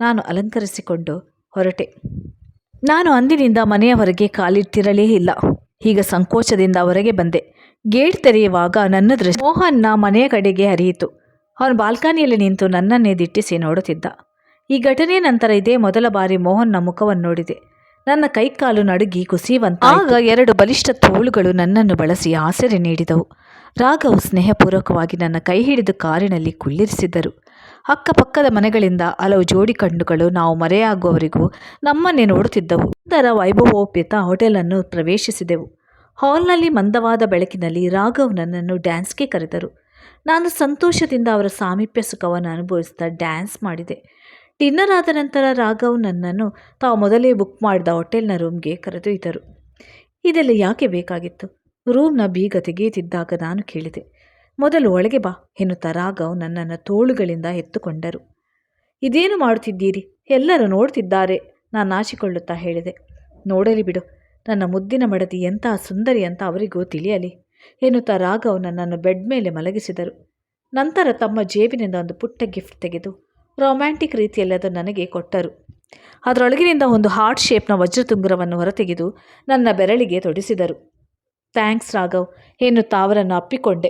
ನಾನು ಅಲಂಕರಿಸಿಕೊಂಡು ಹೊರಟೆ. ನಾನು ಅಂದಿನಿಂದ ಮನೆಯ ಹೊರಗೆ ಕಾಲಿಟ್ಟಿರಲೇ ಇಲ್ಲ. ಈಗ ಸಂಕೋಚದಿಂದ ಹೊರಗೆ ಬಂದೆ. ಗೇಟ್ ತೆರೆಯುವಾಗ ನನ್ನ ದೃಷ್ಟಿ ಮೋಹನ್ನ ಮನೆಯ ಕಡೆಗೆ ಹರಿಯಿತು. ಅವನು ಬಾಲ್ಕನಿಯಲ್ಲಿ ನಿಂತು ನನ್ನನ್ನೇ ದಿಟ್ಟಿಸಿ ನೋಡುತ್ತಿದ್ದ. ಈ ಘಟನೆ ನಂತರ ಇದೇ ಮೊದಲ ಬಾರಿ ಮೋಹನ್ನ ಮುಖವನ್ನು ನೋಡಿದೆ. ನನ್ನ ಕೈಕಾಲು ನಡುಗಿ ಕುಸಿಯುವಂತ ಆಗ ಎರಡು ಬಲಿಷ್ಠ ತೋಳುಗಳು ನನ್ನನ್ನು ಬಳಸಿ ಆಸರೆ ನೀಡಿದವು. ರಾಘವ್ ಸ್ನೇಹಪೂರ್ವಕವಾಗಿ ನನ್ನ ಕೈ ಹಿಡಿದು ಕಾರಿನಲ್ಲಿ ಕುಳ್ಳಿರಿಸಿದ್ದರು. ಅಕ್ಕಪಕ್ಕದ ಮನೆಗಳಿಂದ ಹಲವು ಜೋಡಿ ಕಣ್ಣುಗಳು ನಾವು ಮರೆಯಾಗುವವರಿಗೂ ನಮ್ಮನ್ನೇ ನೋಡುತ್ತಿದ್ದವು. ಸುಂದರ ವೈಭವೋಪೇತ ಹೋಟೆಲನ್ನು ಪ್ರವೇಶಿಸಿದೆವು. ಹಾಲ್ನಲ್ಲಿ ಮಂದವಾದ ಬೆಳಕಿನಲ್ಲಿ ರಾಘವ್ ನನ್ನನ್ನು ಡ್ಯಾನ್ಸ್ಗೆ ಕರೆದರು ನಾನು ಸಂತೋಷದಿಂದ ಅವರ ಸಾಮೀಪ್ಯ ಸುಖವನ್ನು ಅನುಭವಿಸುತ್ತಾ ಡ್ಯಾನ್ಸ್ ಮಾಡಿದೆ. ಡಿನ್ನರ್ ಆದ ನಂತರ ರಾಘವ್ ನನ್ನನ್ನು ತಾವು ಮೊದಲೇ ಬುಕ್ ಮಾಡಿದ ಹೋಟೆಲ್ನ ರೂಮ್ಗೆ ಕರೆದೊಯ್ದರು. ಇದೆಲ್ಲ ಯಾಕೆ ಬೇಕಾಗಿತ್ತು? ರೂಮ್ನ ಬೀಗ ತೆಗೆಯುತ್ತಿದ್ದಾಗ ನಾನು ಕೇಳಿದೆ. ಮೊದಲು ಒಳಗೆ ಬಾ ಎನ್ನುತ್ತಾ ರಾಘವ್ ನನ್ನನ್ನು ತೋಳುಗಳಿಂದ ಎತ್ತುಕೊಂಡರು. ಇದೇನು ಮಾಡುತ್ತಿದ್ದೀರಿ? ಎಲ್ಲರೂ ನೋಡ್ತಿದ್ದಾರೆ ನಾನು ನಾಚಿಕೊಳ್ಳುತ್ತಾ ಹೇಳಿದೆ. ನೋಡಲಿ ಬಿಡು, ನನ್ನ ಮುದ್ದಿನ ಮಡದಿ ಎಂತಹ ಸುಂದರಿ ಅಂತ ಅವರಿಗೂ ತಿಳಿಯಲಿ ಎನ್ನುತ್ತಾ ರಾಘವ್ ನನ್ನನ್ನು ಬೆಡ್ ಮೇಲೆ ಮಲಗಿಸಿದರು. ನಂತರ ತಮ್ಮ ಜೇಬಿನಿಂದ ಒಂದು ಪುಟ್ಟ ಗಿಫ್ಟ್ ತೆಗೆದು ರೊಮ್ಯಾಂಟಿಕ್ ರೀತಿಯಲ್ಲಿ ಅದು ನನಗೆ ಕೊಟ್ಟರು. ಅದರೊಳಗಿನಿಂದ ಒಂದು ಹಾರ್ಟ್ ಶೇಪ್ನ ವಜ್ರತುಂಗುರವನ್ನು ಹೊರತೆಗೆದು ನನ್ನ ಬೆರಳಿಗೆ ತೊಡಿಸಿದರು. ಥ್ಯಾಂಕ್ಸ್ ರಾಘವ್. ಎನ್ನುತ್ತಾ ತಾವರನ್ನು ಅಪ್ಪಿಕೊಂಡೆ.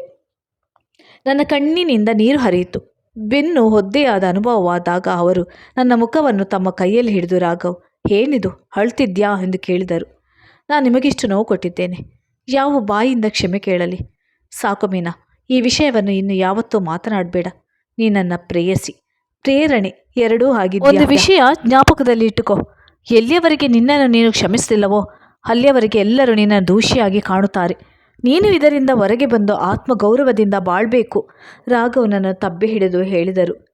ನನ್ನ ಕಣ್ಣಿನಿಂದ ನೀರು ಹರಿಯಿತು. ಬೆನ್ನು ಹೊದ್ದೆಯಾದ ಅನುಭವವಾದಾಗ ಅವರು ನನ್ನ ಮುಖವನ್ನು ತಮ್ಮ ಕೈಯಲ್ಲಿ ಹಿಡಿದು, ರಾಘವ್, ಏನಿದು? ಅಳ್ತಿದ್ಯಾ? ಎಂದು ಕೇಳಿದರು. ನಾನು ನಿಮಗಿಷ್ಟು ನೋವು ಕೊಟ್ಟಿದ್ದೇನೆ. ಯಾವ ಬಾಯಿಯಿಂದ ಕ್ಷಮೆ ಕೇಳಲಿ? ಸಾಕು ಮೀನಾ, ಈ ವಿಷಯವನ್ನು ಇನ್ನು ಯಾವತ್ತೂ ಮಾತನಾಡಬೇಡ. ನೀ ನನ್ನ ಪ್ರೇಯಸಿ. ಪ್ರೇರಣೆ ಎರಡೂ ಆಗಿದೆ ಒಂದು ವಿಷಯ ಜ್ಞಾಪಕದಲ್ಲಿ ಇಟ್ಟುಕೋ. ಎಲ್ಲಿಯವರೆಗೆ ನಿನ್ನನ್ನು ನೀನು ಕ್ಷಮಿಸಲಿಲ್ಲವೋ ಅಲ್ಲಿಯವರೆಗೆ ಎಲ್ಲರೂ ನಿನ್ನ ದೂಷಿಯಾಗಿ ಕಾಣುತ್ತಾರೆ. ನೀನು ಇದರಿಂದ ಹೊರಗೆ ಬಂದು ಆತ್ಮಗೌರವದಿಂದ ಬಾಳ್ಬೇಕು ರಾಘವನನ್ನು ತಬ್ಬೆ ಹಿಡಿದು ಹೇಳಿದರು.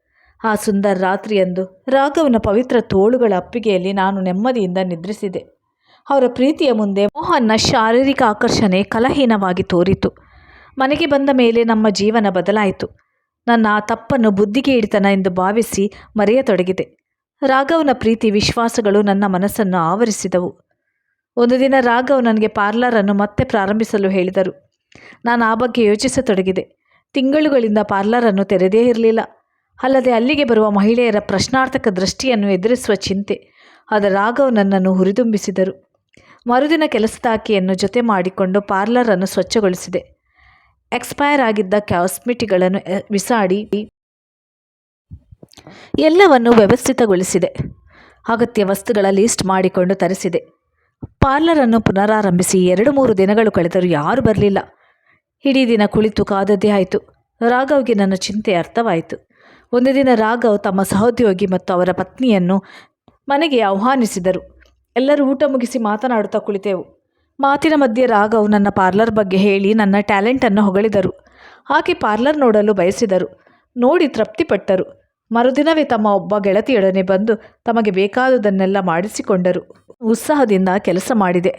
ಆ ಸುಂದರ ರಾತ್ರಿಯಂದು ರಾಘವನ ಪವಿತ್ರ ತೋಳುಗಳ ಅಪ್ಪಿಗೆಯಲ್ಲಿ ನಾನು ನೆಮ್ಮದಿಯಿಂದ ನಿದ್ರಿಸಿದೆ. ಅವರ ಪ್ರೀತಿಯ ಮುಂದೆ ಮೋಹನ್ನ ಶಾರೀರಿಕ ಆಕರ್ಷಣೆ ಕಲಹೀನವಾಗಿ ತೋರಿತು. ಮನೆಗೆ ಬಂದ ಮೇಲೆ ನಮ್ಮ ಜೀವನ ಬದಲಾಯಿತು. ನನ್ನ ಆ ತಪ್ಪನ್ನು ಬುದ್ಧಿಗೆ ಹಿಡಿತನ ಎಂದು ಭಾವಿಸಿ ಮರೆಯತೊಡಗಿದೆ. ರಾಘವನ ಪ್ರೀತಿ ವಿಶ್ವಾಸಗಳು ನನ್ನ ಮನಸ್ಸನ್ನು ಆವರಿಸಿದವು. ಒಂದು ದಿನ ರಾಘವ್ ನನಗೆ ಪಾರ್ಲರನ್ನು ಮತ್ತೆ ಪ್ರಾರಂಭಿಸಲು ಹೇಳಿದರು. ನಾನು ಆ ಬಗ್ಗೆ ಯೋಚಿಸತೊಡಗಿದೆ. ತಿಂಗಳುಗಳಿಂದ ಪಾರ್ಲರನ್ನು ತೆರೆದೇ ಇರಲಿಲ್ಲ. ಅಲ್ಲದೆ ಅಲ್ಲಿಗೆ ಬರುವ ಮಹಿಳೆಯರ ಪ್ರಶ್ನಾರ್ಥಕ ದೃಷ್ಟಿಯನ್ನು ಎದುರಿಸುವ ಚಿಂತೆ, ಆದರೆ ರಾಘವ್ ನನ್ನನ್ನು ಹುರಿದುಂಬಿಸಿದರು. ಮರುದಿನ ಕೆಲಸದ ಆಕೆಯನ್ನು ಜೊತೆ ಮಾಡಿಕೊಂಡು ಪಾರ್ಲರನ್ನು ಸ್ವಚ್ಛಗೊಳಿಸಿದೆ. ಎಕ್ಸ್ಪೈರ್ ಆಗಿದ್ದ ಕಾಸ್ಮೆಟಿಕ್ಗಳನ್ನು ಎ- ಬಿಸಾಡಿ. ಎಲ್ಲವನ್ನು ವ್ಯವಸ್ಥಿತಗೊಳಿಸಿದೆ. ಅಗತ್ಯ ವಸ್ತುಗಳ ಲಿಸ್ಟ್ ಮಾಡಿಕೊಂಡು ತರಿಸಿದೆ. ಪಾರ್ಲರನ್ನು ಪುನರಾರಂಭಿಸಿ ಎರಡು ಮೂರು ದಿನಗಳು ಕಳೆದರೂ ಯಾರೂ ಬರಲಿಲ್ಲ. ಇಡೀ ದಿನ ಕುಳಿತು ಕಾದದ್ದೇ ಆಯಿತು. ರಾಘವ್ಗೆ ನನ್ನ ಚಿಂತೆ ಅರ್ಥವಾಯಿತು. ಒಂದು ದಿನ ರಾಘವ್ ತಮ್ಮ ಸಹೋದ್ಯೋಗಿ ಮತ್ತು ಅವರ ಪತ್ನಿಯನ್ನು ಮನೆಗೆ ಆಹ್ವಾನಿಸಿದರು. ಎಲ್ಲರೂ ಊಟ ಮುಗಿಸಿ ಮಾತನಾಡುತ್ತಾ ಕುಳಿತೆವು. ಮಾತಿನ ಮಧ್ಯೆ ರಾಘವ್ ನನ್ನ ಪಾರ್ಲರ್ ಬಗ್ಗೆ ಹೇಳಿ ನನ್ನ ಟ್ಯಾಲೆಂಟನ್ನು ಹೊಗಳಿದರು. ಆಕೆ ಪಾರ್ಲರ್ ನೋಡಲು ಬಯಸಿದರು. ನೋಡಿ ತೃಪ್ತಿಪಟ್ಟರು. ಮರುದಿನವೇ ತಮ್ಮ ಒಬ್ಬ ಗೆಳತಿಯೊಡನೆ ಬಂದು ತಮಗೆ ಬೇಕಾದುದನ್ನೆಲ್ಲ ಮಾಡಿಸಿಕೊಂಡರು. ಉತ್ಸಾಹದಿಂದ ಕೆಲಸ ಮಾಡಿದೆ.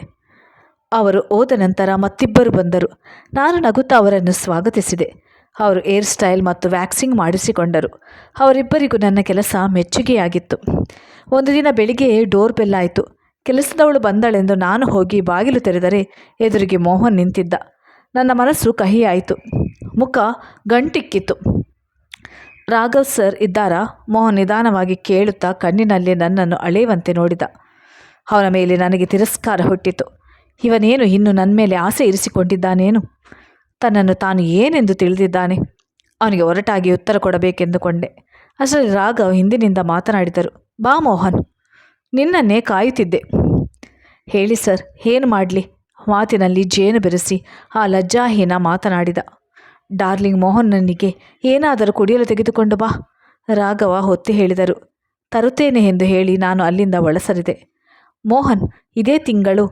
ಅವರು ಹೋದ ನಂತರ ಮತ್ತಿಬ್ಬರು ಬಂದರು. ನಾನು ನಗುತ್ತಾ ಅವರನ್ನು ಸ್ವಾಗತಿಸಿದೆ. ಅವರು ಏರ್ ಸ್ಟೈಲ್ ಮತ್ತು ವ್ಯಾಕ್ಸಿಂಗ್ ಮಾಡಿಸಿಕೊಂಡರು. ಅವರಿಬ್ಬರಿಗೂ ನನ್ನ ಕೆಲಸ ಮೆಚ್ಚುಗೆಯಾಗಿತ್ತು. ಒಂದು ದಿನ ಬೆಳಿಗ್ಗೆ ಡೋರ್ ಬೆಲ್ ಆಯಿತು. ಕೆಲಸದವಳು ಬಂದಳೆಂದು ನಾನು ಹೋಗಿ ಬಾಗಿಲು ತೆರೆದರೆ ಎದುರಿಗೆ ಮೋಹನ್ ನಿಂತಿದ್ದ. ನನ್ನ ಮನಸ್ಸು ಕಹಿಯಾಯಿತು. ಮುಖ ಗಂಟಿಕ್ಕಿತು ರಾಘವ್ ಸರ್ ಇದ್ದಾರಾ? ಮೋಹನ್ ನಿಧಾನವಾಗಿ ಕೇಳುತ್ತಾ ಕಣ್ಣಿನಲ್ಲಿ ನನ್ನನ್ನು ಅಳೆಯುವಂತೆ ನೋಡಿದ. ಅವನ ಮೇಲೆ ನನಗೆ ತಿರಸ್ಕಾರ ಹುಟ್ಟಿತು. ಇವನೇನು ಇನ್ನು ನನ್ನ ಮೇಲೆ ಆಸೆ ಇರಿಸಿಕೊಂಡಿದ್ದಾನೇನು? ತನ್ನನ್ನು ತಾನು ಏನೆಂದು ತಿಳಿದಿದ್ದಾನೆ? ಅವನಿಗೆ ಒರಟಾಗಿ ಉತ್ತರ ಕೊಡಬೇಕೆಂದುಕೊಂಡೆ. ಅಷ್ಟರಲ್ಲಿ ರಾಘವ್ ಹಿಂದಿನಿಂದ ಮಾತನಾಡಿದರು, ಬಾ ಮೋಹನ್, ನಿನ್ನನ್ನೇ ಕಾಯುತ್ತಿದ್ದೆ. ಹೇಳಿ ಸರ್, ಏನು ಮಾಡಲಿ? ಮಾತಿನಲ್ಲಿ ಜೇನು ಬೆರೆಸಿ ಆ ಲಜ್ಜಾಹೀನ ಮಾತನಾಡಿದ. ಡಾರ್ಲಿಂಗ್ ಮೋಹನ್ನನಿಗೆ, ಏನಾದರೂ ಕುಡಿಯಲು ತೆಗೆದುಕೊಂಡು ಬಾ. ರಾಘವ ಹೊತ್ತಿ ಹೇಳಿದರು. ತರುತ್ತೇನೆ ಎಂದು ಹೇಳಿ ನಾನು ಅಲ್ಲಿಂದ ಒಳಸರಿದೆ. ಮೋಹನ್, ಇದೇ ತಿಂಗಳು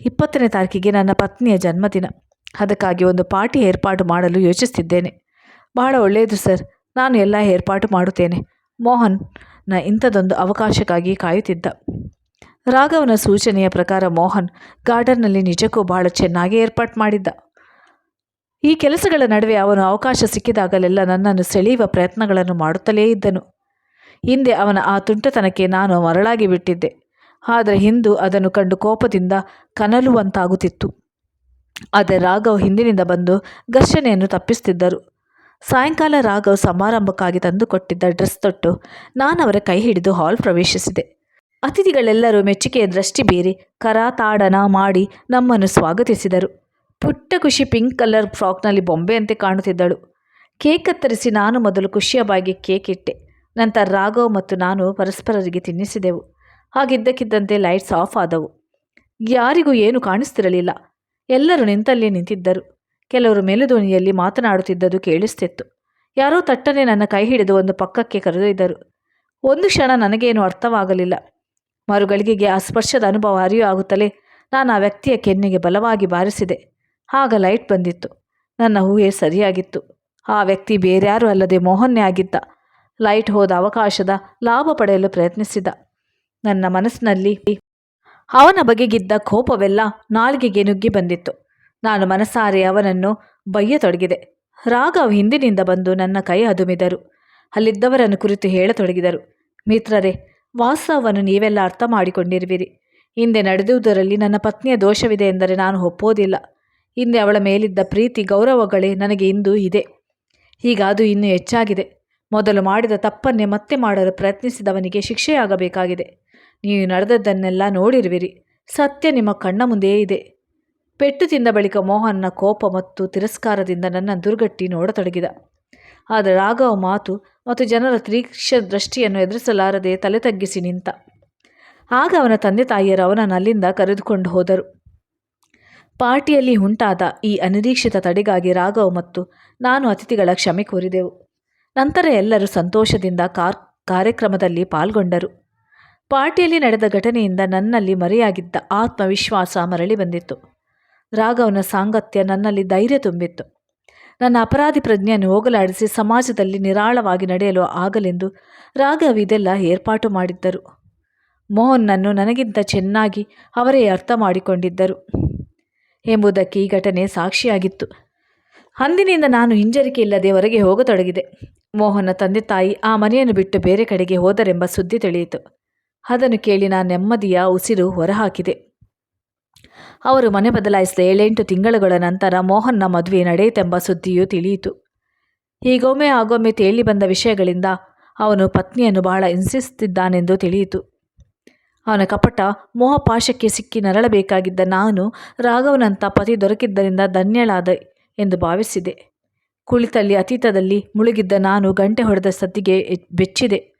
ಇಪ್ಪತ್ತನೇ ತಾರೀಕಿಗೆ ನನ್ನ ಪತ್ನಿಯ ಜನ್ಮದಿನ. ಅದಕ್ಕಾಗಿ ಒಂದು ಪಾರ್ಟಿ ಏರ್ಪಾಡು ಮಾಡಲು ಯೋಚಿಸುತ್ತಿದ್ದೇನೆ ಬಹಳ ಒಳ್ಳೆಯದು ಸರ್, ನಾನು ಎಲ್ಲ ಏರ್ಪಾಟು ಮಾಡುತ್ತೇನೆ. ಮೋಹನ್ನ ಇಂಥದೊಂದು ಅವಕಾಶಕ್ಕಾಗಿ ಕಾಯುತ್ತಿದ್ದ. ರಾಘವನ ಸೂಚನೆಯ ಪ್ರಕಾರ ಮೋಹನ್ ಗಾರ್ಡನ್ನಲ್ಲಿ ನಿಜಕ್ಕೂ ಬಹಳ ಚೆನ್ನಾಗಿ ಏರ್ಪಾಟ್ ಮಾಡಿದ್ದ. ಈ ಕೆಲಸಗಳ ನಡುವೆ ಅವನು ಅವಕಾಶ ಸಿಕ್ಕಿದಾಗಲೆಲ್ಲ ನನ್ನನ್ನು ಸೆಳೆಯುವ ಪ್ರಯತ್ನಗಳನ್ನು ಮಾಡುತ್ತಲೇ ಇದ್ದನು. ಹಿಂದೆ ಅವನ ಆ ತುಂಟತನಕ್ಕೆ ನಾನು ಮರಳಾಗಿ ಬಿಟ್ಟಿದ್ದೆ. ಆದರೆ ಹಿಂದು ಅದನ್ನು ಕಂಡು ಕೋಪದಿಂದ ಕನಲುವಂತಾಗುತ್ತಿತ್ತು. ಆದರೆ ರಾಘವ್ ಹಿಂದಿನಿಂದ ಬಂದು ಘರ್ಷಣೆಯನ್ನು ತಪ್ಪಿಸುತ್ತಿದ್ದರು. ಸಾಯಂಕಾಲ ರಾಘವ್ ಸಮಾರಂಭಕ್ಕಾಗಿ ತಂದುಕೊಟ್ಟಿದ್ದ ಡ್ರೆಸ್ ತೊಟ್ಟು ನಾನು ಅವರ ಕೈ ಹಿಡಿದು ಹಾಲ್ ಪ್ರವೇಶಿಸಿದೆ. ಅತಿಥಿಗಳೆಲ್ಲರೂ ಮೆಚ್ಚುಗೆಯ ದೃಷ್ಟಿ ಬೀರಿ ಕರಾತಾಡನ ಮಾಡಿ ನಮ್ಮನ್ನು ಸ್ವಾಗತಿಸಿದರು. ಪುಟ್ಟ ಖುಷಿ ಪಿಂಕ್ ಕಲರ್ ಫ್ರಾಕ್ನಲ್ಲಿ ಬೊಂಬೆಯಂತೆ ಕಾಣುತ್ತಿದ್ದಳು. ಕೇಕ್ ಕತ್ತರಿಸಿ ನಾನು ಮೊದಲು ಖುಷಿಯ ಬಾಯಿಗೆ ಕೇಕ್ ಇಟ್ಟೆ. ನಂತರ ರಾಘವ್ ಮತ್ತು ನಾನು ಪರಸ್ಪರರಿಗೆ ತಿನ್ನಿಸಿದೆವು. ಹಾಗಿದ್ದಕ್ಕಿದ್ದಂತೆ ಲೈಟ್ಸ್ ಆಫ್ ಆದವು. ಯಾರಿಗೂ ಏನು ಕಾಣಿಸ್ತಿರಲಿಲ್ಲ. ಎಲ್ಲರೂ ನಿಂತಲ್ಲೇ ನಿಂತಿದ್ದರು. ಕೆಲವರು ಮೇಲುದೋಣಿಯಲ್ಲಿ ಮಾತನಾಡುತ್ತಿದ್ದದು ಕೇಳಿಸ್ತಿತ್ತು. ಯಾರೋ ತಟ್ಟನೆ ನನ್ನ ಕೈ ಹಿಡಿದು ಒಂದು ಪಕ್ಕಕ್ಕೆ ಕರೆದೊಯ್ದರು. ಒಂದು ಕ್ಷಣ ನನಗೇನು ಅರ್ಥವಾಗಲಿಲ್ಲ. ಮರುಗಳಿಗೆಗೆ ಆ ಸ್ಪರ್ಶದ ಅನುಭವ ಅರಿವು ಆಗುತ್ತಲೇ ನಾನು ಆ ವ್ಯಕ್ತಿಯ ಕೆನ್ನೆಗೆ ಬಲವಾಗಿ ಬಾರಿಸಿದೆ. ಆಗ ಲೈಟ್ ಬಂದಿತ್ತು. ನನ್ನ ಊಹೆ ಸರಿಯಾಗಿತ್ತು. ಆ ವ್ಯಕ್ತಿ ಬೇರ್ಯಾರೂ ಅಲ್ಲದೆ ಮೋಹನ್ನೇ ಆಗಿದ್ದ. ಲೈಟ್ ಹೋದ ಅವಕಾಶದ ಲಾಭ ಪಡೆಯಲು ಪ್ರಯತ್ನಿಸಿದ. ನನ್ನ ಮನಸ್ಸಿನಲ್ಲಿ ಅವನ ಬಗೆಗಿದ್ದ ಕೋಪವೆಲ್ಲ ನಾಲ್ಗೆಗೆ ನುಗ್ಗಿ ಬಂದಿತ್ತು. ನಾನು ಮನಸಾರೆ ಅವನನ್ನು ಬಯ್ಯತೊಡಗಿದೆ ರಾಘವ್ ಹಿಂದಿನಿಂದ ಬಂದು ನನ್ನ ಕೈ ಅದುಮಿದರು. ಅಲ್ಲಿದ್ದವರನ್ನು ಕುರಿತು ಹೇಳತೊಡಗಿದರು. ಮಿತ್ರರೇ ವಾಸ್ತವವನ್ನು ನೀವೆಲ್ಲ ಅರ್ಥ ಮಾಡಿಕೊಂಡಿರುವಿರಿ ಹಿಂದೆ ನಡೆದುದರಲ್ಲಿ ನನ್ನ ಪತ್ನಿಯ ದೋಷವಿದೆ ಎಂದರೆ ನಾನು ಒಪ್ಪೋದಿಲ್ಲ. ಹಿಂದೆ ಅವಳ ಮೇಲಿದ್ದ ಪ್ರೀತಿ, ಗೌರವಗಳೇ ನನಗೆ ಇಂದು ಇದೆ. ಈಗ ಅದು ಇನ್ನೂ ಹೆಚ್ಚಾಗಿದೆ. ಮೊದಲು ಮಾಡಿದ ತಪ್ಪನ್ನೇ ಮತ್ತೆ ಮಾಡಲು ಪ್ರಯತ್ನಿಸಿದವನಿಗೆ ಶಿಕ್ಷೆಯಾಗಬೇಕಾಗಿದೆ. ನೀವು ನಡೆದದ್ದನ್ನೆಲ್ಲ ನೋಡಿರುವಿರಿ. ಸತ್ಯ ನಿಮ್ಮ ಕಣ್ಣ ಮುಂದೆಯೇ ಇದೆ. ಪೆಟ್ಟು ತಿಂದ ಬಳಿಕ ಮೋಹನ್ನ ಕೋಪ ಮತ್ತು ತಿರಸ್ಕಾರದಿಂದ ನನ್ನ ದುರ್ಗಟ್ಟಿ ನೋಡತೊಡಗಿದ. ಆದರೆ ರಾಘವ ಮಾತು ಮತ್ತು ಜನರ ತೀಕ್ಷ್ಣ ದೃಷ್ಟಿಯನ್ನು ಎದುರಿಸಲಾರದೆ ತಲೆ ತಗ್ಗಿಸಿ ನಿಂತ. ಆಗ ಅವನ ತಂದೆ ತಾಯಿಯರು ಅವನನ್ನು ಅಲ್ಲಿಂದ ಕರೆದುಕೊಂಡು ಹೋದರು. ಪಾರ್ಟಿಯಲ್ಲಿ ಉಂಟಾದ ಈ ಅನಿರೀಕ್ಷಿತ ತಡೆಗಾಗಿ ರಾಘವ್ ಮತ್ತು ನಾನು ಅತಿಥಿಗಳ ಕ್ಷಮೆ ಕೋರಿದೆವು. ನಂತರ ಎಲ್ಲರೂ ಸಂತೋಷದಿಂದ ಕಾರ್, ಕಾರ್ಯಕ್ರಮದಲ್ಲಿ ಪಾಲ್ಗೊಂಡರು. ಪಾರ್ಟಿಯಲ್ಲಿ ನಡೆದ ಘಟನೆಯಿಂದ ನನ್ನಲ್ಲಿ ಮರೆಯಾಗಿದ್ದ ಆತ್ಮವಿಶ್ವಾಸ ಮರಳಿ ಬಂದಿತ್ತು. ರಾಘವನ ಸಾಂಗತ್ಯ ನನ್ನಲ್ಲಿ ಧೈರ್ಯ ತುಂಬಿತ್ತು. ನನ್ನ ಅಪರಾಧಿ ಪ್ರಜ್ಞೆಯನ್ನು ಹೋಗಲಾಡಿಸಿ ಸಮಾಜದಲ್ಲಿ ನಿರಾಳವಾಗಿ ನಡೆಯಲು ಆಗಲೆಂದು ರಾಘವ್ ಇದೆಲ್ಲ ಏರ್ಪಾಟು ಮಾಡಿದ್ದರು. ಮೋಹನ್ನನ್ನು ನನಗಿಂತ ಚೆನ್ನಾಗಿ ಅವರೇ ಅರ್ಥ ಮಾಡಿಕೊಂಡಿದ್ದರು ಎಂಬುದಕ್ಕೆ ಈ ಘಟನೆ ಸಾಕ್ಷಿಯಾಗಿತ್ತು. ಅಂದಿನಿಂದ ನಾನು ಹಿಂಜರಿಕೆ ಇಲ್ಲದೆ ಹೊರಗೆ ಹೋಗತೊಡಗಿದೆ. ಮೋಹನ ತಂದೆ ತಾಯಿ ಆ ಮನೆಯನ್ನು ಬಿಟ್ಟು ಬೇರೆ ಕಡೆಗೆ ಹೋದರೆಂಬ ಸುದ್ದಿ ತಿಳಿಯಿತು. ಅದನ್ನು ಕೇಳಿ ನಾನು ನೆಮ್ಮದಿಯ ಉಸಿರು ಹೊರಹಾಕಿದೆ. ಅವರು ಮನೆ ಬದಲಾಯಿಸಿದ ಏಳೆಂಟು ತಿಂಗಳುಗಳ ನಂತರ ಮೋಹನ್ನ ಮದುವೆ ನಡೆಯಿತೆಂಬ ಸುದ್ದಿಯೂ ತಿಳಿಯಿತು. ಹೀಗೊಮ್ಮೆ ಆಗೊಮ್ಮೆ ತೇಲಿ ಬಂದ ವಿಷಯಗಳಿಂದ ಅವನು ಪತ್ನಿಯನ್ನು ಬಹಳ ಹಿಂಸಿಸುತ್ತಿದ್ದಾನೆಂದು ತಿಳಿಯಿತು. ಅವನ ಕಪಟ ಮೋಹಪಾಶಕ್ಕೆ ಸಿಕ್ಕಿ ನರಳಬೇಕಾಗಿದ್ದ ನಾನು ರಾಘವನಂಥ ಪತಿ ದೊರಕಿದ್ದರಿಂದ ಧನ್ಯಳಾದ ಎಂದು ಭಾವಿಸಿದೆ. ಕುಳಿತಲ್ಲಿ ಅತೀತದಲ್ಲಿ ಮುಳುಗಿದ್ದ ನಾನು ಗಂಟೆ ಹೊಡೆದ ಸದ್ದಿಗೆ ಬೆಚ್ಚಿದೆ.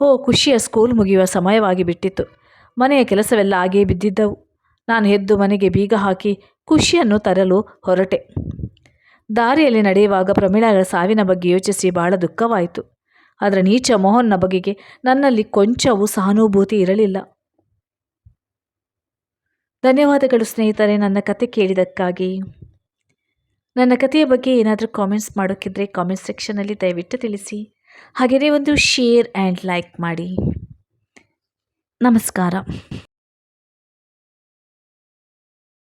ಓ, ಖುಷಿಯ ಸ್ಕೂಲ್ ಮುಗಿಯುವ ಸಮಯವಾಗಿ ಬಿಟ್ಟಿತ್ತು. ಮನೆಯ ಕೆಲಸವೆಲ್ಲ ಹಾಗೇ ಬಿದ್ದಿದ್ದವು. ನಾನು ಎದ್ದು ಮನೆಗೆ ಬೀಗ ಹಾಕಿ ಖುಷಿಯನ್ನು ತರಲು ಹೊರಟೆ. ದಾರಿಯಲ್ಲಿ ನಡೆಯುವಾಗ ಪ್ರಮೀಳರ ಸಾವಿನ ಬಗ್ಗೆ ಯೋಚಿಸಿ ಬಹಳ ದುಃಖವಾಯಿತು. ಅದರ ನೀಚ ಮೋಹನ್ನ ಬಗೆಗೆ ನನ್ನಲ್ಲಿ ಕೊಂಚವೂ ಸಹಾನುಭೂತಿ ಇರಲಿಲ್ಲ. ಧನ್ಯವಾದಗಳು ಸ್ನೇಹಿತರೆ, ನನ್ನ ಕತೆ ಕೇಳಿದ್ದಕ್ಕಾಗಿ. ನನ್ನ ಕಥೆಯ ಬಗ್ಗೆ ಏನಾದರೂ ಕಾಮೆಂಟ್ಸ್ ಮಾಡೋಕ್ಕಿದ್ರೆ ಕಾಮೆಂಟ್ ಸೆಕ್ಷನಲ್ಲಿ ದಯವಿಟ್ಟು ತಿಳಿಸಿ. ಹಾಗೆಯೇ ಒಂದು ಶೇರ್ ಆ್ಯಂಡ್ ಲೈಕ್ ಮಾಡಿ. ನಮಸ್ಕಾರ.